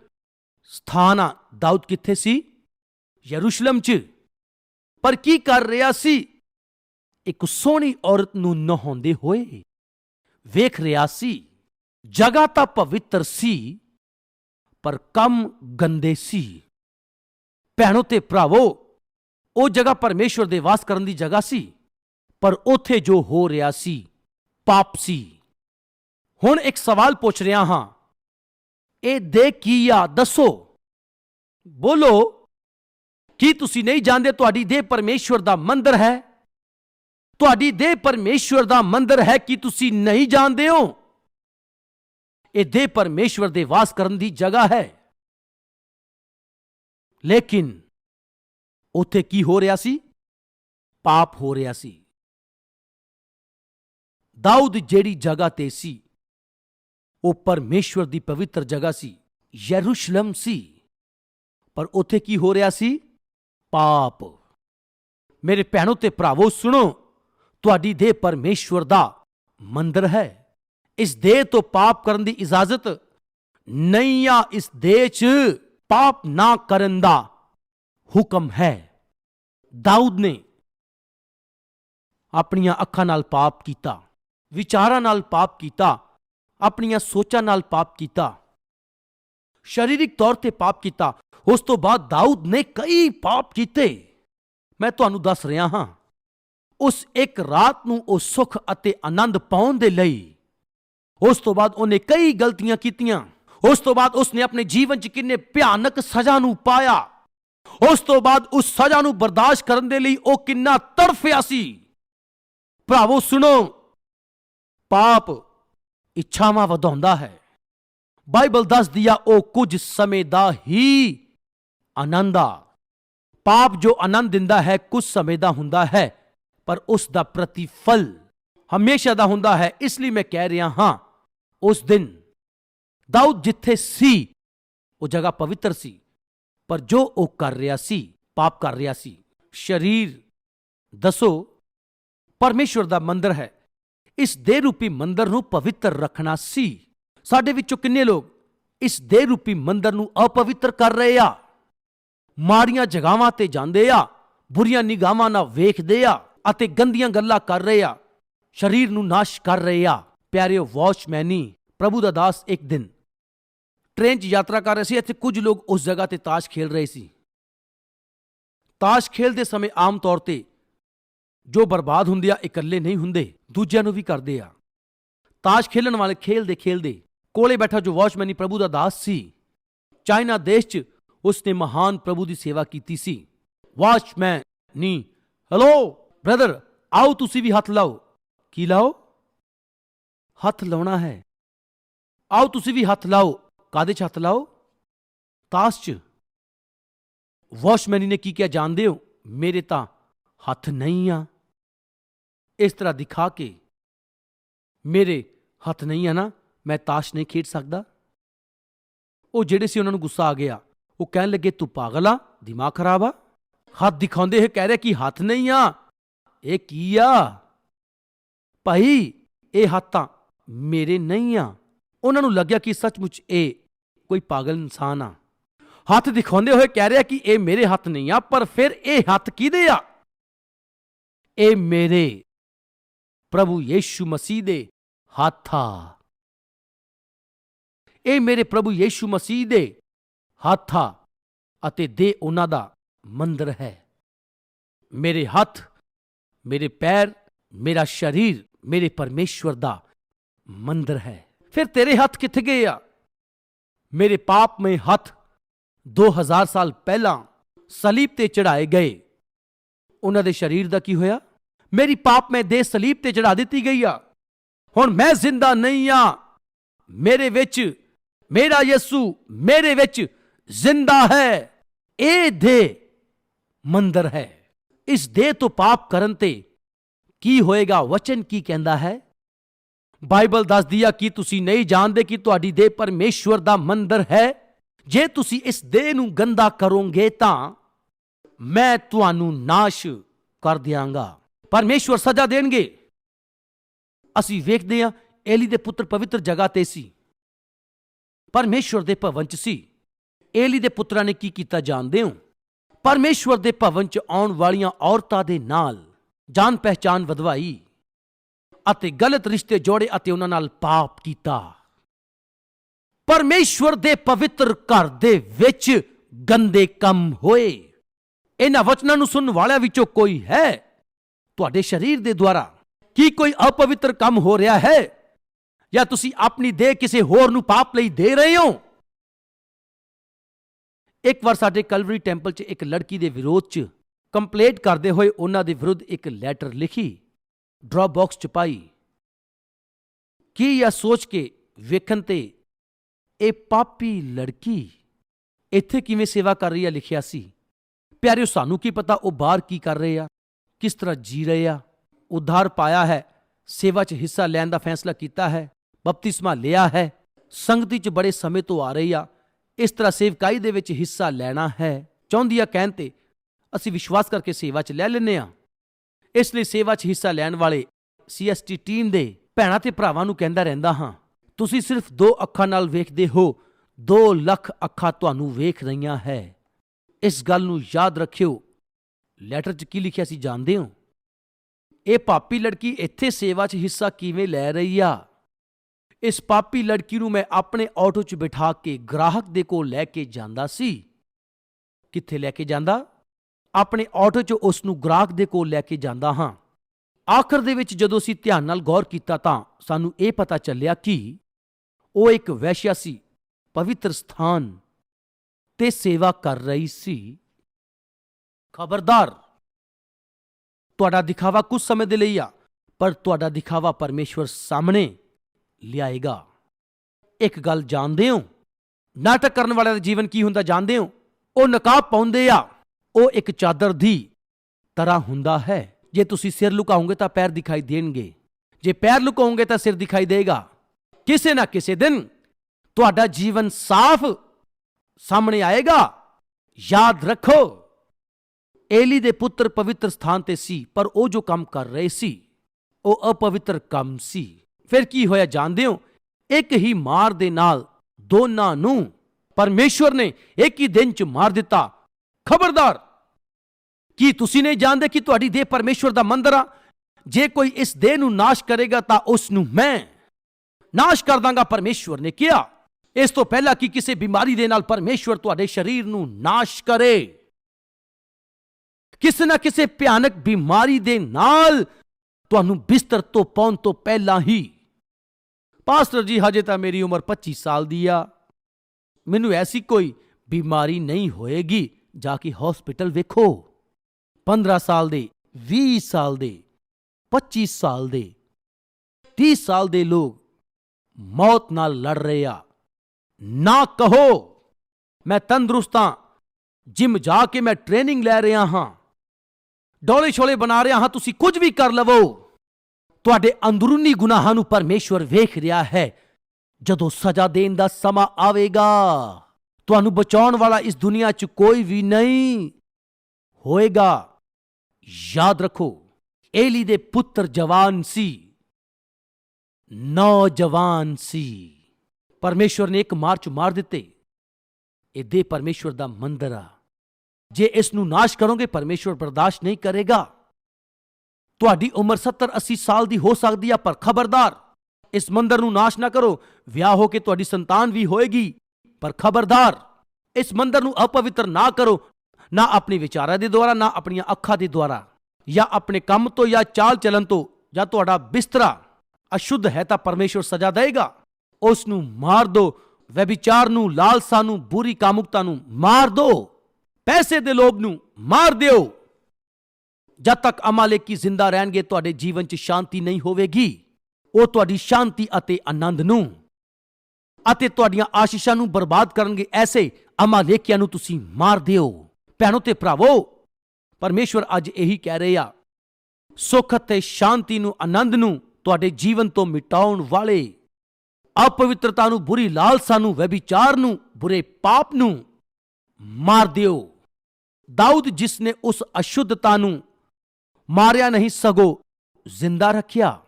A: ਸਥਾਨ ਆ। ਦਾਊਦ ਕਿੱਥੇ ਸੀ? ਯਰੂਸ਼ਲਮ 'ਚ। ਪਰ ਕੀ ਕਰ ਰਿਹਾ ਸੀ? ਇੱਕ ਸੋਹਣੀ ਔਰਤ ਨੂੰ ਨਹਾਉਂਦੇ ਹੋਏ ਵੇਖ ਰਿਹਾ ਸੀ, ਜਗ੍ਹਾ ਤਾਂ ਪਵਿੱਤਰ ਸੀ, ਪਰ ਕੰਮ ਗੰਦੇ ਸੀ। ਭੈਣੋ ਤੇ ਭਰਾਵੋ, ਉਹ ਜਗ੍ਹਾ ਪਰਮੇਸ਼ਵਰ ਦੇ ਵਾਸ ਕਰਨ ਦੀ ਜਗ੍ਹਾ ਸੀ, ਪਰ ਉੱਥੇ ਜੋ ਹੋ ਰਿਹਾ ਸੀ, ਪਾਪ ਸੀ। ਹੁਣ ਇੱਕ ਸਵਾਲ ਪੁੱਛ ਰਿਹਾ ਹਾਂ, ਇਹ ਦੇ ਕੀ ਆ? ਦੱਸੋ। ਬੋਲੋ। ਕੀ ਤੁਸੀਂ ਨਹੀਂ ਜਾਣਦੇ ਤੁਹਾਡੀ ਦੇਹ ਪਰਮੇਸ਼ਵਰ ਦਾ ਮੰਦਰ ਹੈ? ਤੁਹਾਡੀ ਦੇਹ ਪਰਮੇਸ਼ਵਰ ਦਾ ਮੰਦਰ ਹੈ ਕੀ ਤੁਸੀਂ ਨਹੀਂ ਜਾਣਦੇ ਹੋ? ਇਹ ਦੇਹ ਪਰਮੇਸ਼ਵਰ ਦੇ ਵਾਸ ਕਰਨ ਦੀ ਜਗ੍ਹਾ ਹੈ। ਲੇਕਿਨ ਉੱਥੇ ਕੀ ਹੋ ਰਿਹਾ ਸੀ? ਪਾਪ ਹੋ ਰਿਹਾ ਸੀ। ਦਾਊਦ ਜਿਹੜੀ ਜਗ੍ਹਾ ਤੇ ਸੀ, ਉਹ ਪਰਮੇਸ਼ਵਰ ਦੀ ਪਵਿੱਤਰ ਜਗ੍ਹਾ ਸੀ, ਯਰੂਸ਼ਲਮ ਸੀ। ਪਰ ਉੱਥੇ ਕੀ ਹੋ ਰਿਹਾ ਸੀ? ਪਾਪ। ਮੇਰੇ ਭੈਣੋ ਤੇ ਭਰਾਵੋ, ਸੁਣੋ, ਤੁਹਾਡੀ ਦੇਹ ਪਰਮੇਸ਼ਵਰ ਦਾ ਮੰਦਰ ਹੈ। ਇਸ ਦੇਹ ਤੋਂ ਪਾਪ ਕਰਨ ਦੀ ਇਜਾਜ਼ਤ ਨਹੀਂ ਆ, ਇਸ ਦੇਹ 'ਚ ਪਾਪ ਨਾ ਕਰਨ ਦਾ ਹੁਕਮ ਹੈ। ਦਾਊਦ ਨੇ ਆਪਣੀਆਂ ਅੱਖਾਂ ਨਾਲ ਪਾਪ ਕੀਤਾ, ਵਿਚਾਰਾਂ ਨਾਲ ਪਾਪ ਕੀਤਾ, ਆਪਣੀਆਂ ਸੋਚਾਂ ਨਾਲ ਪਾਪ ਕੀਤਾ, ਸਰੀਰਿਕ ਤੌਰ ਤੇ ਪਾਪ ਕੀਤਾ। ਉਸ ਤੋਂ ਬਾਅਦ ਦਾਊਦ ਨੇ ਕਈ ਪਾਪ ਕੀਤੇ। ਮੈਂ ਤੁਹਾਨੂੰ ਦੱਸ ਰਿਹਾ ਹਾਂ, ਉਸ ਇੱਕ ਰਾਤ ਨੂੰ ਉਹ ਸੁਖ ਅਤੇ ਆਨੰਦ ਪਾਉਣ ਦੇ ਲਈ, ਉਸ ਤੋਂ ਬਾਅਦ ਉਹਨੇ ਕਈ ਗਲਤੀਆਂ ਕੀਤੀਆਂ। ਉਸ ਤੋਂ ਬਾਅਦ ਉਸਨੇ ਆਪਣੇ ਜੀਵਨ 'ਚ ਕਿੰਨੇ ਭਿਆਨਕ ਸਜ਼ਾ ਨੂੰ ਪਾਇਆ। ਉਸ ਤੋਂ ਬਾਅਦ ਉਸ ਸਜ਼ਾ ਨੂੰ ਬਰਦਾਸ਼ਤ ਕਰਨ ਦੇ ਲਈ ਉਹ ਕਿੰਨਾ ਤੜਫਿਆ ਸੀ। ਭਰਾਵੋ, ਸੁਣੋ, ਪਾਪ ਇੱਛਾਵਾਂ ਵਧਾਉਂਦਾ ਹੈ। ਬਾਈਬਲ ਦੱਸਦੀ ਆ, ਉਹ ਕੁਝ ਸਮੇਂ ਦਾ ਹੀ ਆਨੰਦ ਆ। ਪਾਪ ਜੋ ਆਨੰਦ ਦਿੰਦਾ ਹੈ ਕੁਝ ਸਮੇਂ ਦਾ ਹੁੰਦਾ ਹੈ, ਪਰ ਉਸ ਦਾ ਪ੍ਰਤੀਫਲ ਹਮੇਸ਼ਾ ਦਾ ਹੁੰਦਾ ਹੈ, ਇਸ ਲਈ ਮੈਂ ਕਹਿ ਰਿਹਾ ਹਾਂ, ਉਸ ਦਿਨ। ਦਾਊਦ ਜਿੱਥੇ ਸੀ, ਉਹ ਜਗ੍ਹਾ ਪਵਿੱਤਰ ਸੀ, ਪਰ ਜੋ ਉਹ ਕਰ ਰਿਹਾ ਸੀ, ਪਾਪ ਕਰ ਰਿਹਾ ਸੀ, ਸਰੀਰ, ਦੱਸੋ, ਪਰਮੇਸ਼ਵਰ ਦਾ ਮੰਦਰ ਹੈ, ਇਸ ਦੇ ਰੂਪੀ ਮੰਦਰ ਨੂੰ ਪਵਿੱਤਰ ਰੱਖਣਾ ਸੀ। ਸਾਡੇ ਵਿੱਚੋਂ ਕਿੰਨੇ ਲੋਕ ਇਸ ਦੇ ਰੂਪੀ ਮੰਦਰ ਨੂੰ ਅਪਵਿੱਤਰ ਕਰ ਰਹੇ ਆ? ਮਾੜੀਆਂ ਜਗਾਵਾਂ ਤੇ ਜਾਂਦੇ ਆ, ਬੁਰੀਆਂ ਨਿਗਾਹਾਂ ਨਾਲ ਵੇਖਦੇ ਆ ਅਤੇ ਗੰਦੀਆਂ ਗੱਲਾਂ ਕਰ ਰਹੇ ਆ। ਸਰੀਰ ਨੂੰ ਨਾਸ਼ ਕਰ ਰਹੇ ਆ। ਪਿਆਰਿਓ ਵਾਚਮੈਨੀ, ਪ੍ਰਭੂ ਦਾ ਦਾਸ ਇੱਕ ਦਿਨ। ਟ੍ਰੇਨ 'ਚ ਯਾਤਰਾ ਕਰ ਰਹੇ ਸੀ, ਇੱਥੇ ਕੁਝ ਲੋਕ ਉਸ ਜਗ੍ਹਾ ਤੇ ਤਾਸ਼ ਖੇਡ ਰਹੇ ਸੀ। ਤਾਸ਼ ਖੇਡਦੇ ਸਮੇਂ ਆਮ ਤੌਰ ਤੇ ਜੋ ਬਰਬਾਦ ਹੁੰਦੇ ਆ, ਇਕੱਲੇ ਨਹੀਂ ਹੁੰਦੇ, ਦੂਜਿਆਂ ਨੂੰ ਵੀ ਕਰਦੇ ਆ। ਤਾਸ਼ ਖੇਲਣ ਵਾਲੇ ਖੇਲਦੇ ਖੇਲਦੇ ਕੋਲੇ ਬੈਠਾ ਜੋ ਵਾਚਮੈਨੀ ਪ੍ਰਭੂ ਦਾ ਦਾਸ ਸੀ, ਚਾਈਨਾ ਦੇਸ਼ 'ਚ ਉਸਨੇ ਮਹਾਨ ਪ੍ਰਭੂ ਦੀ ਸੇਵਾ ਕੀਤੀ ਸੀ। ਵਾਚਮੈਨ ਨੀ। ਹੈਲੋ ਬ੍ਰਦਰ ਆਓ ਤੁਸੀਂ ਵੀ ਹੱਥ ਲਾਓ। ਕੀ ਲਾਓ? ਹੱਥ ਲਾਉਣਾ ਹੈ। ਆਓ ਤੁਸੀਂ ਵੀ ਹੱਥ ਲਾਓ। ਕਾਦੇ 'ਚ ਹੱਥ ਲਾਓ? ਤਾਸ਼ 'ਚ। ਵਾਚਮੈਨੀ ਨੇ ਕੀ ਕਿਹਾ, ਜਾਣਦੇ ਹੋ? ਮੇਰੇ ਤਾਂ ਹੱਥ ਨਹੀਂ ਆ। ਇਸ ਤਰ੍ਹਾਂ ਦਿਖਾ ਕੇ। ਮੇਰੇ ਹੱਥ ਨਹੀਂ ਆ ਨਾ, ਮੈਂ ਤਾਸ਼ ਨਹੀਂ ਖੇਡ ਸਕਦਾ। ਉਹ ਜਿਹੜੇ ਸੀ ਉਹਨਾਂ ਨੂੰ ਗੁੱਸਾ ਆ ਗਿਆ। ਉਹ ਕਹਿਣ ਲੱਗੇ, ਤੂੰ ਪਾਗਲ ਆ? ਦਿਮਾਗ ਖਰਾਬ ਆ? ਹੱਥ ਦਿਖਾਉਂਦੇ ਹੋਏ ਕਹਿ ਰਿਹਾ, ਕਿ ਹੱਥ ਨਹੀਂ ਆ? ਇਹ ਕੀ ਆ? ਭਾਈ, ਇਹ ਹੱਥ ਤਾਂ ਮੇਰੇ ਨਹੀਂ ਆ। ਉਹਨਾਂ ਨੂੰ ਲੱਗਿਆ ਕਿ ਸੱਚਮੁੱਚ ਇਹ ਕੋਈ ਪਾਗਲ ਇਨਸਾਨ ਆ। ਹੱਥ ਦਿਖਾਉਂਦੇ ਹੋਏ ਕਹਿ ਰਿਹਾ ਕਿ ਇਹ ਮੇਰੇ ਹੱਥ ਨਹੀਂ ਆ, ਪਰ ਫਿਰ ਇਹ ਹੱਥ ਕਿਹਦੇ ਆ? ਇਹ ਮੇਰੇ ਪ੍ਰਭੂ ਯੀਸ਼ੂ ਮਸੀਹ ਦੇ ਹੱਥ। ਆ ਇਹ ਮੇਰੇ ਪ੍ਰਭੂ ਯੀਸ਼ੂ ਮਸੀਹ ਦੇ ਹੱਥ ਆ ਅਤੇ ਦੇਹ ਉਹਨਾਂ ਦਾ ਮੰਦਰ ਹੈ। ਮੇਰੇ ਹੱਥ, ਮੇਰੇ ਪੈਰ, ਮੇਰਾ ਸਰੀਰ, ਮੇਰੇ ਪਰਮੇਸ਼ਵਰ ਦਾ ਮੰਦਰ ਹੈ। ਫਿਰ ਤੇਰੇ ਹੱਥ ਕਿੱਥੇ ਗਏ ਆ? ਮੇਰੇ ਪਾਪ ਪਾਪਮय ਹੱਥ 2000 ਸਾਲ ਪਹਿਲਾਂ ਸਲੀਬ ਤੇ ਚੜਾਏ ਗਏ। ਉਹਨਾਂ ਦੇ ਸਰੀਰ ਦਾ ਕੀ ਹੋਇਆ? ਮੇਰੀ ਪਾਪਮय ਦੇਹ ਸਲੀਬ ਤੇ ਚੜਾ ਦਿੱਤੀ ਗਈ ਆ। ਹੁਣ ਮੈਂ ਜ਼ਿੰਦਾ ਨਹੀਂ ਆ। ਮੇਰੇ ਵਿੱਚ, ਮੇਰਾ ਯਿਸੂ ਮੇਰੇ ਵਿੱਚ ਜ਼ਿੰਦਾ ਹੈ ਇਹ ਦੇਹ ਮੰਦਰ ਹੈ ਇਸ ਦੇਹ ਤੋਂ ਪਾਪ ਕਰਨ ਤੇ ਕੀ ਹੋਏਗਾ ਵਚਨ ਕੀ ਕਹਿੰਦਾ ਹੈ ਬਾਈਬਲ ਦੱਸਦੀ ਆ ਕਿ ਤੁਸੀਂ ਨਹੀਂ ਜਾਣਦੇ ਕਿ ਤੁਹਾਡੀ ਦੇਹ ਪਰਮੇਸ਼ਵਰ ਦਾ ਮੰਦਰ ਹੈ ਜੇ ਤੁਸੀਂ ਇਸ ਦੇਹ ਨੂੰ ਗੰਦਾ ਕਰੋਗੇ ਤਾਂ ਮੈਂ ਤੁਹਾਨੂੰ ਨਾਸ਼ ਕਰ ਦਿਆਂਗਾ ਪਰਮੇਸ਼ਵਰ ਸਜ਼ਾ ਦੇਣਗੇ ਅਸੀਂ ਵੇਖਦੇ ਹਾਂ ਏਲੀ ਦੇ ਪੁੱਤਰ ਪਵਿੱਤਰ ਜਗ੍ਹਾ ਤੇ ਸੀ ਪਰਮੇਸ਼ਵਰ ਦੇ ਭਵਨ ਚ ਸੀ ਏਲੀ ਦੇ ਪੁੱਤਰਾਂ ਨੇ ਕੀ ਕੀਤਾ ਜਾਣਦੇ ਹੋ? ਪਰਮੇਸ਼ਵਰ ਦੇ ਭਵਨ ਚ ਆਉਣ ਵਾਲੀਆਂ ਔਰਤਾਂ ਦੇ ਨਾਲ ਜਾਣ ਪਹਿਚਾਨ ਵਧਵਾਈ ਅਤੇ ਗਲਤ ਰਿਸ਼ਤੇ ਜੋੜੇ ਅਤੇ ਉਹਨਾਂ ਨਾਲ ਪਾਪ ਕੀਤਾ। ਪਰਮੇਸ਼ਵਰ ਦੇ ਪਵਿੱਤਰ ਘਰ ਦੇ ਵਿੱਚ ਗੰਦੇ ਕੰਮ ਹੋਏ। ਇਹਨਾਂ ਵਚਨਾਂ ਨੂੰ ਸੁਣਨ ਵਾਲਿਆਂ ਵਿੱਚੋਂ ਕੋਈ ਹੈ? ਤੁਹਾਡੇ ਸਰੀਰ ਦੇ ਦੁਆਰਾ ਕੀ ਕੋਈ ਅਪਵਿੱਤਰ ਕੰਮ ਹੋ ਰਿਹਾ ਹੈ? ਜਾਂ ਤੁਸੀਂ ਆਪਣੀ ਦੇਹ ਕਿਸੇ ਹੋਰ ਨੂੰ ਪਾਪ ਲਈ ਦੇ ਰਹੇ ਹੋ? ਇੱਕ ਵਾਰ ਸਾਡੇ ਕਲਵਰੀ ਟੈਂਪਲ 'ਚ ਇੱਕ ਲੜਕੀ ਦੇ ਵਿਰੋਧ 'ਚ ਕੰਪਲੇਂਟ ਕਰਦੇ ਹੋਏ ਉਹਨਾਂ ਦੇ ਵਿਰੁੱਧ ਇੱਕ ਲੈਟਰ ਲਿਖੀ ਡ੍ਰੌਪ ਬਾਕਸ 'ਚ ਪਾਈ। ਕੀ ਇਹ ਸੋਚ ਕੇ ਵੇਖਣ ਤੇ ਇਹ ਪਾਪੀ ਲੜਕੀ ਇੱਥੇ ਕਿਵੇਂ ਸੇਵਾ ਕਰ ਰਹੀ ਆ ਲਿਖਿਆ ਸੀ? ਪਿਆਰਿਓ, ਸਾਨੂੰ ਕੀ ਪਤਾ ਉਹ ਬਾਹਰ ਕੀ ਕਰ ਰਹੇ ਆ, ਕਿਸ ਤਰ੍ਹਾਂ ਜੀ ਰਹੇ ਆ? ਉਧਾਰ ਪਾਇਆ ਹੈ, ਸੇਵਾ 'ਚ ਹਿੱਸਾ ਲੈਣ ਦਾ ਫੈਸਲਾ ਕੀਤਾ ਹੈ, ਬਪਤਿਸਮਾ ਲਿਆ ਹੈ, ਸੰਗਤੀ 'ਚ ਬੜੇ ਸਮੇਂ ਤੋਂ ਆ ਰਹੀ ਆ। ਇਸ ਤਰ੍ਹਾਂ ਸੇਵਕਾਈ ਦੇ ਵਿੱਚ ਹਿੱਸਾ ਲੈਣਾ ਹੈ। ਚਾਹੁੰਦੀ ਆ ਕਹਿਣ ਤੇ ਅਸੀਂ ਵਿਸ਼ਵਾਸ ਕਰਕੇ ਸੇਵਾ 'ਚ ਲੈ ਲੈਨੇ ਆ ਇਸ ਲਈ ਸੇਵਾ 'ਚ ਹਿੱਸਾ ਲੈਣ ਵਾਲੇ ਸੀਐਸਟੀ ਟੀਮ ਦੇ ਭੈਣਾਂ ਤੇ ਭਰਾਵਾਂ ਨੂੰ ਕਹਿੰਦਾ ਰਹਿੰਦਾ ਹਾਂ, ਤੁਸੀਂ ਸਿਰਫ ਦੋ ਅੱਖਾਂ ਨਾਲ ਵੇਖਦੇ ਹੋ 2 ਲੱਖ ਅੱਖਾਂ ਤੁਹਾਨੂੰ ਵੇਖ ਰਹੀਆਂ ਹੈ। ਇਸ ਗੱਲ ਨੂੰ ਯਾਦ ਰੱਖਿਓ। ਲੈਟਰ 'ਚ ਕੀ ਲਿਖਿਆ ਸੀ ਜਾਣਦੇ ਹੋ? ਇਹ ਪਾਪੀ ਲੜਕੀ ਇੱਥੇ ਸੇਵਾ 'ਚ ਹਿੱਸਾ ਕਿਵੇਂ ਲੈ ਰਹੀ ਆ? ਇਸ ਪਾਪੀ ਲੜਕੀ ਨੂੰ ਮੈਂ ਆਪਣੇ ਆਟੋ 'ਚ ਬਿਠਾ ਕੇ ਗ੍ਰਾਹਕ ਦੇ ਕੋਲ ਲੈ ਕੇ ਜਾਂਦਾ ਸੀ। ਕਿੱਥੇ ਲੈ ਕੇ ਜਾਂਦਾ? ਆਪਣੇ ਆਟੋ 'ਚ ਉਸ ਨੂੰ ਗ੍ਰਾਹਕ ਦੇ ਕੋਲ ਲੈ ਕੇ ਜਾਂਦਾ ਹਾਂ। ਆਖਰ ਦੇ ਵਿੱਚ ਜਦੋਂ ਅਸੀਂ ਧਿਆਨ ਨਾਲ ਗੌਰ ਕੀਤਾ ਤਾਂ ਸਾਨੂੰ ਇਹ ਪਤਾ ਚੱਲਿਆ ਕਿ ਉਹ ਇੱਕ ਵੈਸ਼ਿਆ ਸੀ ਪਵਿੱਤਰ ਸਥਾਨ ਤੇ ਸੇਵਾ ਕਰ ਰਹੀ ਸੀ। ਖਬਰਦਾਰ, ਤੁਹਾਡਾ ਦਿਖਾਵਾ ਕੁਝ ਸਮੇਂ ਦੇ ਲਈ ਆ, ਪਰ ਤੁਹਾਡਾ ਦਿਖਾਵਾ ਪਰਮੇਸ਼ਵਰ ਸਾਹਮਣੇ ਲਿਆਏਗਾ। ਇੱਕ ਗੱਲ ਜਾਣਦੇ ਹੋ? ਨਾਟਕ ਕਰਨ ਵਾਲਿਆਂ ਦਾ ਜੀਵਨ ਕੀ ਹੁੰਦਾ ਜਾਣਦੇ ਹੋ? ਉਹ ਨਕਾਬ ਪਾਉਂਦੇ ਆ। ਉਹ ਇੱਕ ਚਾਦਰ ਦੀ ਤਰ੍ਹਾਂ ਹੁੰਦਾ ਹੈ। ਜੇ ਤੁਸੀਂ ਸਿਰ ਲੁਕਾਓਗੇ ਤਾਂ ਪੈਰ ਦਿਖਾਈ ਦੇਣਗੇ। ਜੇ ਪੈਰ ਲੁਕਾਓਗੇ ਤਾਂ ਸਿਰ ਦਿਖਾਈ ਦੇਗਾ। ਕਿਸੇ ਨਾ ਕਿਸੇ ਦਿਨ ਤੁਹਾਡਾ ਜੀਵਨ ਸਾਫ਼ ਸਾਹਮਣੇ ਆਏਗਾ। ਯਾਦ ਰੱਖੋ, ਏਲੀ ਦੇ ਪੁੱਤਰ ਪਵਿੱਤਰ ਸਥਾਨ ਤੇ ਸੀ, ਪਰ ਉਹ ਜੋ ਕੰਮ ਕਰ ਰਹੇ ਸੀ, ਉਹ ਅਪਵਿੱਤਰ ਕੰਮ ਸੀ। ਫਿਰ ਕੀ ਹੋਇਆ ਜਾਣਦੇ ਹੋ? ਇੱਕ ਹੀ ਮਾਰ ਦੇ ਨਾਲ ਦੋਨਾਂ ਨੂੰ ਪਰਮੇਸ਼ਵਰ ਨੇ ਇੱਕ ਹੀ ਦਿਨ ਚ ਮਾਰ ਦਿੱਤਾ। ਖਬਰਦਾਰ, ਕੀ ਤੁਸੀਂ ਨਹੀਂ ਜਾਣਦੇ ਕਿ ਤੁਹਾਡੀ ਦੇਹ ਪਰਮੇਸ਼ਵਰ ਦਾ ਮੰਦਰ ਆ? ਜੇ ਕੋਈ ਇਸ ਦੇਹ ਨੂੰ ਨਾਸ਼ ਕਰੇਗਾ ਤਾਂ ਉਸ ਨੂੰ ਮੈਂ ਨਾਸ਼ ਕਰ ਦਾਂਗਾ, ਪਰਮੇਸ਼ਵਰ ਨੇ ਕਿਹਾ। ਇਸ ਤੋਂ ਪਹਿਲਾਂ ਕਿ ਕਿਸੇ ਬਿਮਾਰੀ ਦੇ ਨਾਲ ਪਰਮੇਸ਼ਵਰ ਤੁਹਾਡੇ ਸਰੀਰ ਨੂੰ ਨਾਸ਼ ਕਰੇ। ਕਿਸੇ ਨਾ ਕਿਸੇ ਭਿਆਨਕ ਬਿਮਾਰੀ ਦੇ ਨਾਲ ਤੁਹਾਨੂੰ ਬਿਸਤਰ ਤੋਂ ਪਾਉਣ ਤੋਂ ਪਹਿਲਾਂ ਹੀ। ਪਾਸਟਰ ਜੀ, ਹਜੇ ਤਾਂ ਮੇਰੀ ਉਮਰ 25 ਸਾਲ ਦੀ ਆ। ਮੈਨੂੰ ਐਸੀ ਕੋਈ ਬਿਮਾਰੀ ਨਹੀਂ ਹੋਏਗੀ, ਜਾ ਕੇ ਹਸਪੀਟਲ ਵੇਖੋ। 15 ਸਾਲ ਦੇ 20 ਸਾਲ ਦੇ 25 ਸਾਲ ਦੇ 30 ਸਾਲ ਦੇ ਲੋਕ ਮੌਤ ਨਾਲ ਲੜ ਰਹੇ ਆ। ਨਾ ਕਹੋ, ਮੈਂ ਤੰਦਰੁਸਤ ਹਾਂ। ਜਿਮ ਜਾ ਕੇ ਮੈਂ ਟ੍ਰੇਨਿੰਗ ਲੈ ਰਿਹਾ ਹਾਂ। ਡੋਲੇ ਛੋਲੇ ਬਣਾ ਰਿਹਾ ਹਾਂ, ਤੁਸੀਂ ਕੁਝ ਵੀ ਕਰ ਲਵੋ। ਤੁਹਾਡੇ ਅੰਦਰੂਨੀ ਗੁਨਾਹਾਂ ਨੂੰ ਪਰਮੇਸ਼ਵਰ ਵੇਖ ਰਿਹਾ ਹੈ। ਜਦੋਂ ਸਜ਼ਾ ਦੇਣ ਦਾ ਸਮਾਂ ਆਵੇਗਾ, ਤੁਹਾਨੂੰ ਬਚਾਉਣ ਵਾਲਾ ਇਸ ਦੁਨੀਆ 'ਚ ਕੋਈ ਵੀ ਨਹੀਂ ਹੋਏਗਾ। ਯਾਦ ਰੱਖੋ, ਏਲੀ ਦੇ ਪੁੱਤਰ ਜਵਾਨ ਸੀ, ਨੌਜਵਾਨ ਸੀ। ਪਰਮੇਸ਼ਵਰ ਨੇ ਇੱਕ ਮਾਰਚ ਮਾਰ ਦਿੱਤੇ। ਇਹ ਦੇ ਪਰਮੇਸ਼ਵਰ ਦਾ ਮੰਦਰ ਆ। ਜੇ ਇਸ ਨੂੰ ਨਾਸ਼ ਕਰੋਗੇ, ਪਰਮੇਸ਼ਵਰ ਬਰਦਾਸ਼ਤ ਨਹੀਂ ਕਰੇਗਾ। ਤੁਹਾਡੀ ਉਮਰ 70 80 ਸਾਲ ਦੀ ਹੋ ਸਕਦੀ ਆ, ਪਰ ਖਬਰਦਾਰ, ਇਸ ਮੰਦਰ ਨੂੰ ਨਾਸ਼ ਨਾ ਕਰੋ। ਵਿਆਹ ਹੋ ਕੇ ਤੁਹਾਡੀ ਸੰਤਾਨ ਵੀ ਹੋਏਗੀ, ਪਰ ਖਬਰਦਾਰ, ਇਸ ਮੰਦਰ ਨੂੰ ਅਪਵਿੱਤਰ ਨਾ ਕਰੋ। ਨਾ ਆਪਣੇ ਵਿਚਾਰਾਂ ਦੇ ਦੁਆਰਾ, ਨਾ ਆਪਣੀਆਂ ਅੱਖਾਂ ਦੇ ਦੁਆਰਾ, ਜਾਂ ਆਪਣੇ ਕੰਮ ਤੋਂ, ਜਾਂ ਚਾਲ ਚਲਨ ਤੋਂ, ਜਾਂ ਤੁਹਾਡਾ ਬਿਸਤਰਾ ਅਸ਼ੁੱਧ ਹੈ ਤਾਂ ਪਰਮੇਸ਼ਵਰ ਸਜ਼ਾ ਦੇਵੇਗਾ। ਉਸ ਨੂੰ ਮਾਰ ਦੋ, ਵੈਭਿਚਾਰ ਨੂੰ, ਲਾਲਸਾ ਨੂੰ, ਬੁਰੀ ਕਾਮੁਕਤਾ ਨੂੰ ਮਾਰ ਦੋ। ਪੈਸੇ ਦੇ ਲੋਭ ਨੂੰ ਮਾਰ ਦਿਓ। ਜਦ ਤੱਕ ਅਮਾਲੇਕੀ ਜ਼ਿੰਦਾ ਰਹਿਣਗੇ, ਤੁਹਾਡੇ ਜੀਵਨ 'ਚ ਸ਼ਾਂਤੀ ਨਹੀਂ ਹੋਵੇਗੀ। ਉਹ ਤੁਹਾਡੀ ਸ਼ਾਂਤੀ ਅਤੇ ਆਨੰਦ ਨੂੰ ਅਤੇ ਤੁਹਾਡੀਆਂ ਆਸ਼ੀਸ਼ਾਂ ਨੂੰ ਬਰਬਾਦ ਕਰਨਗੇ। ਐਸੇ ਅਮਾਲੇਕਿਆਂ ਨੂੰ ਤੁਸੀਂ ਮਾਰ ਦਿਓ। ਭੈਣੋ ਤੇ ਭਰਾਵੋ, ਪਰਮੇਸ਼ਵਰ ਅੱਜ ਇਹੀ ਕਹਿ ਰਹੇ ਆ ਸੁੱਖ ਅਤੇ ਸ਼ਾਂਤੀ ਨੂੰ, ਆਨੰਦ ਨੂੰ ਤੁਹਾਡੇ ਜੀਵਨ ਤੋਂ ਮਿਟਾਉਣ ਵਾਲੇ, ਅਪਵਿੱਤਰਤਾ ਨੂੰ, ਬੁਰੀ ਲਾਲਸਾ ਨੂੰ, ਵੈਭਿਚਾਰ ਨੂੰ, ਬੁਰੇ ਪਾਪ ਨੂੰ ਮਾਰ ਦਿਓ। ਦਾਊਦ ਜਿਸ ਨੇ ਉਸ ਅਸ਼ੁੱਧਤਾ ਨੂੰ ਮਾਰਿਆ ਨਹੀਂ ਸਗੋ ਜ਼ਿੰਦਾ ਰੱਖਿਆ।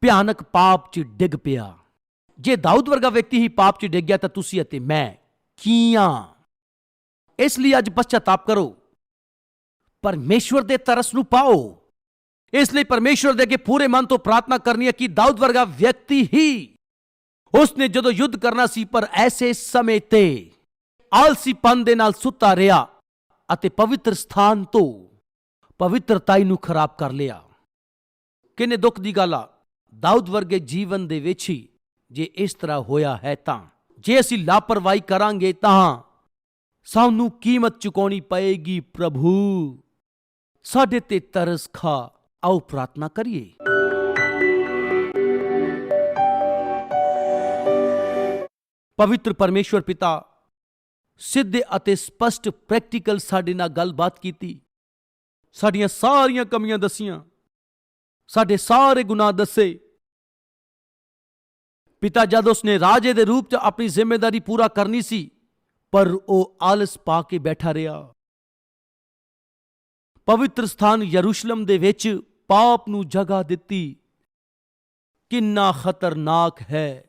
A: ਭਿਆਨਕ ਪਾਪ 'ਚ ਡਿੱਗ ਪਿਆ। ਜੇ ਦਾਊਦ ਵਰਗਾ ਵਿਅਕਤੀ ਹੀ ਪਾਪ 'ਚ ਡਿੱਗ ਗਿਆ ਤਾਂ ਤੁਸੀਂ ਅਤੇ ਮੈਂ ਕੀਆਂ ਇਸ ਲਈ ਅੱਜ ਪਛਤਾਪ ਕਰੋ। ਪਰਮੇਸ਼ਵਰ ਦੇ ਤਰਸ ਨੂੰ ਪਾਓ। ਇਸ ਲਈ ਪਰਮੇਸ਼ਵਰ ਦੇ ਅੱਗੇ ਪੂਰੇ ਮਨ ਤੋਂ ਪ੍ਰਾਰਥਨਾ ਕਰਨੀ ਹੈ ਕਿ ਦਾਊਦ ਵਰਗਾ ਵਿਅਕਤੀ ਹੀ ਉਸਨੇ ਜਦੋਂ ਯੁੱਧ ਕਰਨਾ ਸੀ, ਪਰ ਐਸੇ ਸਮੇਂ ਤੇ ਆਲਸੀਪਨ ਦੇ ਨਾਲ ਸੁੱਤਾ ਰਿਹਾ ਅਤੇ ਪਵਿੱਤਰ ਸਥਾਨ ਤੋਂ ਪਵਿੱਤਰਤਾਈ ਨੂੰ ਖਰਾਬ ਕਰ ਲਿਆ। ਕਿੰਨੇ ਦੁੱਖ ਦੀ ਗੱਲ ਆ। ਦਾਊਦ ਵਰਗੇ ਜੀਵਨ ਦੇ ਵਿੱਚ ਹੀ ਜੇ ਇਸ ਤਰ੍ਹਾਂ ਹੋਇਆ ਹੈ ਤਾਂ। ਜੇ ਅਸੀਂ ਲਾਪਰਵਾਹੀ ਕਰਾਂਗੇ ਤਾਂ ਸਾਨੂੰ ਕੀਮਤ ਚੁਕਾਉਣੀ ਪਏਗੀ ਪ੍ਰਭੂ। ਸਾਡੇ ਤੇ ਤਰਸ ਖਾ, ਆਓ ਪ੍ਰਾਰਥਨਾ ਕਰੀਏ। ਪਵਿੱਤਰ ਪਰਮੇਸ਼ਵਰ ਪਿਤਾ, ਸਿੱਧੇ ਅਤੇ ਸਪਸ਼ਟ ਪ੍ਰੈਕਟੀਕਲ ਸਾਡੇ ਨਾਲ ਗੱਲਬਾਤ ਕੀਤੀ। ਸਾਡੀਆਂ ਸਾਰੀਆਂ ਕਮੀਆਂ ਦੱਸੀਆਂ। ਸਾਡੇ ਸਾਰੇ ਗੁਨਾਹ ਦੱਸੇ। ਪਿਤਾ ਜਦ ਉਸਨੇ ਰਾਜੇ ਦੇ ਰੂਪ 'ਚ ਆਪਣੀ ਜ਼ਿੰਮੇਵਾਰੀ ਪੂਰਾ ਕਰਨੀ ਸੀ, ਪਰ ਉਹ ਆਲਸ ਪਾ ਕੇ ਬੈਠਾ ਰਿਹਾ। ਪਵਿੱਤਰ ਸਥਾਨ ਯਰੂਸ਼ਲਮ ਦੇ ਵਿੱਚ ਪਾਪ ਨੂੰ ਜਗ੍ਹਾ ਦਿੱਤੀ। ਕਿੰਨਾ ਖਤਰਨਾਕ ਹੈ।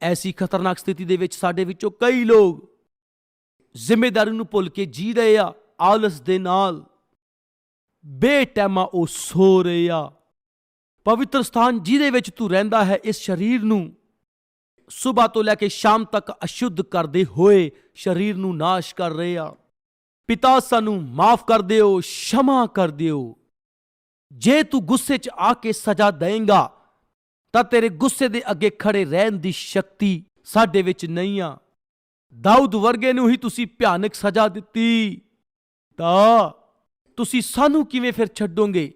A: ਐਸੀ ਖਤਰਨਾਕ ਸਥਿਤੀ ਦੇ ਵਿੱਚ ਸਾਡੇ ਵਿੱਚੋਂ ਕਈ ਲੋਕ ਜ਼ਿੰਮੇਵਾਰੀ ਨੂੰ ਭੁੱਲ ਕੇ ਜੀ ਰਹੇ ਆ। ਆਲਸ ਦੇ ਨਾਲ। ਬੇਟੈਮਾ ਉਹ ਸੋ ਰਹੇ ਆ ਪਵਿੱਤਰ ਸਥਾਨ ਜਿਹਦੇ ਵਿੱਚ ਤੂੰ ਰਹਿੰਦਾ ਹੈ, ਇਸ ਸਰੀਰ ਨੂੰ। ਸਵੇਰ ਤੋਂ ਲੈ ਕੇ ਸ਼ਾਮ ਤੱਕ ਅਸ਼ੁੱਧ ਕਰਦੇ ਹੋਏ ਸਰੀਰ ਨੂੰ ਨਾਸ਼ ਕਰ ਰਹੇ ਆ ਪਿਤਾ ਸਾਨੂੰ ਮਾਫ ਕਰ ਦਿਓ, ਸ਼ਮਾ ਕਰ ਦਿਓ। ਜੇ ਤੂੰ ਗੁੱਸੇ 'ਚ ਆ ਕੇ ਸਜ਼ਾ ਦੇਂਗਾ ਤਾਂ ਤੇਰੇ ਗੁੱਸੇ ਦੇ ਅੱਗੇ ਖੜੇ ਰਹਿਣ ਦੀ ਸ਼ਕਤੀ ਸਾਡੇ ਵਿੱਚ ਨਹੀਂ ਆ। ਦਾਊਦ ਵਰਗੇ ਨੂੰ ਹੀ ਤੁਸੀਂ ਭਿਆਨਕ ਸਜ਼ਾ ਦਿੱਤੀ। ਤਾਂ ਤੁਸੀਂ ਸਾਨੂੰ ਕਿਵੇਂ ਫਿਰ ਛੱਡੋਗੇ?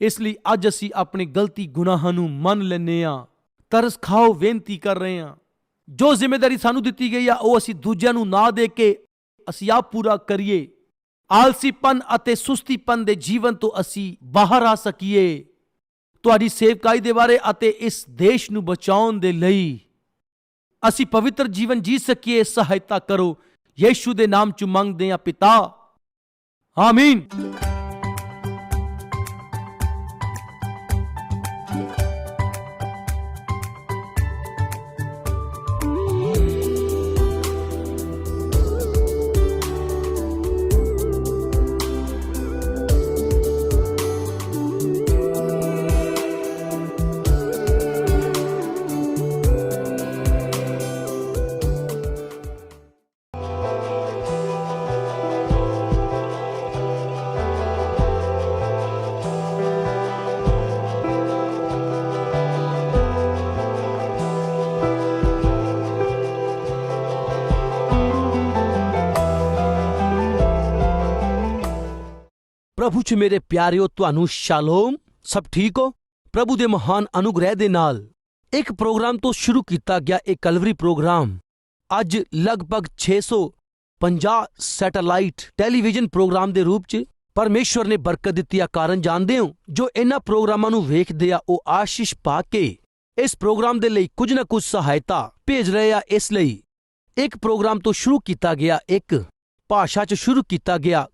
A: ਇਸ ਲਈ ਅੱਜ ਅਸੀਂ ਆਪਣੀ ਗਲਤੀ ਗੁਨਾਹਾਂ ਨੂੰ ਮੰਨ ਲੈਨੇ ਆ ਤਰਸ ਖਾਓ, ਬੇਨਤੀ ਕਰ ਰਹੇ ਆ ਜੋ ਜ਼ਿੰਮੇਵਾਰੀ ਸਾਨੂੰ ਦਿੱਤੀ ਗਈ ਆ, ਉਹ ਅਸੀਂ ਦੂਜਿਆਂ ਨੂੰ ਨਾ ਦੇ ਕੇ ਅਸੀਂ ਆਪ ਪੂਰਾ ਕਰੀਏ। ਆਲਸੀਪਨ ਅਤੇ ਸੁਸਤੀਪਨ ਦੇ ਜੀਵਨ ਤੋਂ ਅਸੀਂ ਬਾਹਰ ਆ ਸਕੀਏ। ਤੁਹਾਡੀ ਸੇਵਕਾਈ ਦੇ ਬਾਰੇ ਅਤੇ ਇਸ ਦੇਸ਼ ਨੂੰ ਬਚਾਉਣ ਦੇ ਲਈ ਅਸੀਂ ਪਵਿੱਤਰ ਜੀਵਨ ਜੀ ਸਕੀਏ। ਸਹਾਇਤਾ ਕਰੋ। ਯੀਸ਼ੂ ਦੇ ਨਾਮ ਚ ਮੰਗਦੇ ਆ ਪਿਤਾ। ஆமீன் ਪ੍ਰਭੂ ਚ ਮੇਰੇ ਪਿਆਰਿਓ, ਤੁਹਾਨੂੰ ਸ਼ਾਲੋਮ, ਸਭ ਠੀਕ ਹੋ? ਪ੍ਰਭੂ ਦੇ ਮਹਾਨ ਅਨੁਗ੍ਰਹਿ ਦੇ ਨਾਲ ਇੱਕ ਪ੍ਰੋਗਰਾਮ ਤੋਂ ਸ਼ੁਰੂ ਕੀਤਾ ਗਿਆ ਇਹ ਕਲਵਰੀ ਪ੍ਰੋਗਰਾਮ। ਅੱਜ ਲਗਭਗ 600 50 ਸੈਟੇਲਾਈਟ ਟੈਲੀਵਿਜ਼ਨ ਪ੍ਰੋਗਰਾਮ ਦੇ ਰੂਪ 'ਚ ਪਰਮੇਸ਼ਵਰ ਨੇ ਬਰਕਤ ਦਿੱਤੀ ਆ। ਕਾਰਨ ਜਾਣਦੇ ਹੋ, ਜੋ ਇਹਨਾਂ ਪ੍ਰੋਗਰਾਮਾਂ ਨੂੰ ਵੇਖਦੇ ਆ, ਉਹ ਆਸ਼ੀਸ਼ ਪਾ ਕੇ ਇਸ ਪ੍ਰੋਗਰਾਮ ਦੇ ਲਈ ਕੁਝ ਨਾ ਕੁਝ ਸਹਾਇਤਾ ਭੇਜ ਰਹੇ ਆ। ਇਸ ਲਈ ਇੱਕ ਪ੍ਰੋਗਰਾਮ ਤੋਂ ਸ਼ੁਰੂ ਕੀਤਾ ਗਿਆ, ਇੱਕ ਭਾਸ਼ਾ 'ਚ ਸ਼ੁਰੂ ਕੀਤਾ ਗਿਆ।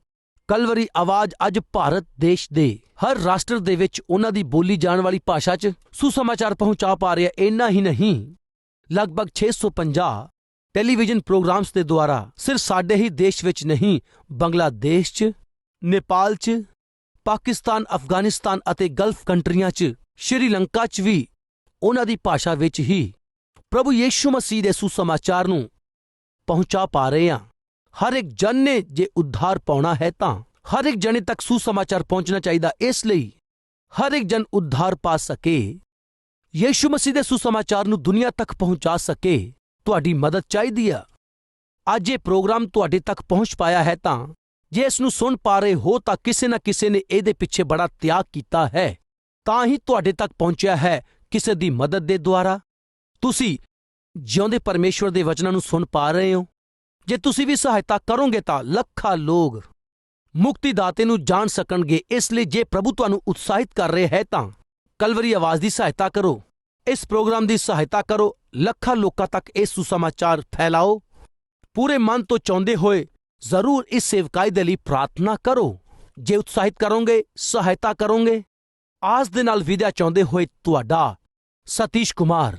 A: ਕਲਵਰੀ ਆਵਾਜ਼ ਅੱਜ ਭਾਰਤ ਦੇਸ਼ ਦੇ ਹਰ ਰਾਸ਼ਟਰ ਦੇ ਵਿੱਚ ਉਹਨਾਂ ਦੀ ਬੋਲੀ ਜਾਣ ਵਾਲੀ ਭਾਸ਼ਾ 'ਚ ਸੁਸਮਾਚਾਰ ਪਹੁੰਚਾ ਪਾ ਰਿਹਾ, ਇੰਨਾ ਹੀ ਨਹੀਂ। ਲਗਭਗ 650 ਟੈਲੀਵਿਜ਼ਨ ਪ੍ਰੋਗਰਾਮਸ ਦੇ ਦੁਆਰਾ ਸਿਰਫ ਸਾਡੇ ਹੀ ਦੇਸ਼ ਵਿੱਚ ਨਹੀਂ, ਬੰਗਲਾਦੇਸ਼ 'ਚ, ਨੇਪਾਲ 'ਚ, ਪਾਕਿਸਤਾਨ, ਅਫਗਾਨਿਸਤਾਨ ਅਤੇ ਗਲਫ ਕੰਟਰੀਆਂ 'ਚ, ਸ਼੍ਰੀਲੰਕਾ 'ਚ ਵੀ ਉਹਨਾਂ ਦੀ ਭਾਸ਼ਾ ਵਿੱਚ ਹੀ ਪ੍ਰਭੂ ਯੀਸ਼ੂ ਮਸੀਹ ਦੇ ਸੁਸਮਾਚਾਰ ਨੂੰ ਪਹੁੰਚਾ ਪਾ ਰਹੇ ਹਾਂ। ਹਰ ਇੱਕ ਜਨ ਨੇ ਜੇ ਉਧਾਰ ਪਾਉਣਾ ਹੈ ਤਾਂ ਹਰ ਇੱਕ ਜਣੇ ਤੱਕ ਸੁਸਮਾਚਾਰ ਪਹੁੰਚਣਾ ਚਾਹੀਦਾ ਇਸ ਲਈ ਹਰ ਇੱਕ ਜਨ ਉਧਾਰ ਪਾ ਸਕੇ। ਯੇਸ਼ੂ ਮਸੀਹ ਦੇ ਸੁਸਮਾਚਾਰ ਨੂੰ ਦੁਨੀਆ ਤੱਕ ਪਹੁੰਚਾ ਸਕੇ। ਤੁਹਾਡੀ ਮਦਦ ਚਾਹੀਦੀ ਆ। ਅੱਜ ਇਹ ਪ੍ਰੋਗਰਾਮ ਤੁਹਾਡੇ ਤੱਕ ਪਹੁੰਚ ਪਾਇਆ ਹੈ ਤਾਂ ਜੇ ਇਸ ਨੂੰ ਸੁਣ ਪਾ ਰਹੇ ਹੋ ਤਾਂ ਕਿਸੇ ਨਾ ਕਿਸੇ ਨੇ ਇਹਦੇ ਪਿੱਛੇ ਬੜਾ ਤਿਆਗ ਕੀਤਾ ਹੈ। ਤਾਂ ਹੀ ਤੁਹਾਡੇ ਤੱਕ ਪਹੁੰਚਿਆ ਹੈ ਕਿਸੇ ਦੀ ਮਦਦ ਦੇ ਦੁਆਰਾ। ਤੁਸੀਂ ਜਿਉਂਦੇ ਪਰਮੇਸ਼ਵਰ ਦੇ ਵਚਨਾਂ ਨੂੰ ਸੁਣ ਪਾ ਰਹੇ ਹੋ। ਜੇ ਤੁਸੀਂ ਵੀ ਸਹਾਇਤਾ ਕਰੋਗੇ ਤਾਂ ਲੱਖਾਂ ਲੋਕ ਮੁਕਤੀ ਦਾਤੇ ਨੂੰ ਜਾਣ ਸਕਣਗੇ। ਇਸ ਲਈ ਜੇ ਪ੍ਰਭੂ ਤੁਹਾਨੂੰ ਉਤਸ਼ਾਹਿਤ ਕਰ ਰਿਹਾ ਹੈ ਤਾਂ ਕਲਵਰੀ ਆਵਾਜ਼ ਦੀ ਸਹਾਇਤਾ ਕਰੋ। ਇਸ ਪ੍ਰੋਗਰਾਮ ਦੀ ਸਹਾਇਤਾ ਕਰੋ। ਲੱਖਾਂ ਲੋਕਾਂ ਤੱਕ ਇਹ ਸੁਸਮਾਚਾਰ ਫੈਲਾਓ। ਪੂਰੇ ਮਨ ਤੋਂ ਚਾਹੁੰਦੇ ਹੋਏ ਜ਼ਰੂਰ ਇਸ ਸੇਵਕਾਈ ਦੇ ਲਈ ਪ੍ਰਾਰਥਨਾ ਕਰੋ। ਜੇ ਉਤਸ਼ਾਹਿਤ ਕਰੋਗੇ, ਸਹਾਇਤਾ ਕਰੋਗੇ। ਆਸ ਦੇ ਨਾਲ ਵਿਦਿਆ ਚਾਹੁੰਦੇ ਹੋਏ ਤੁਹਾਡਾ ਸਤੀਸ਼ ਕੁਮਾਰ।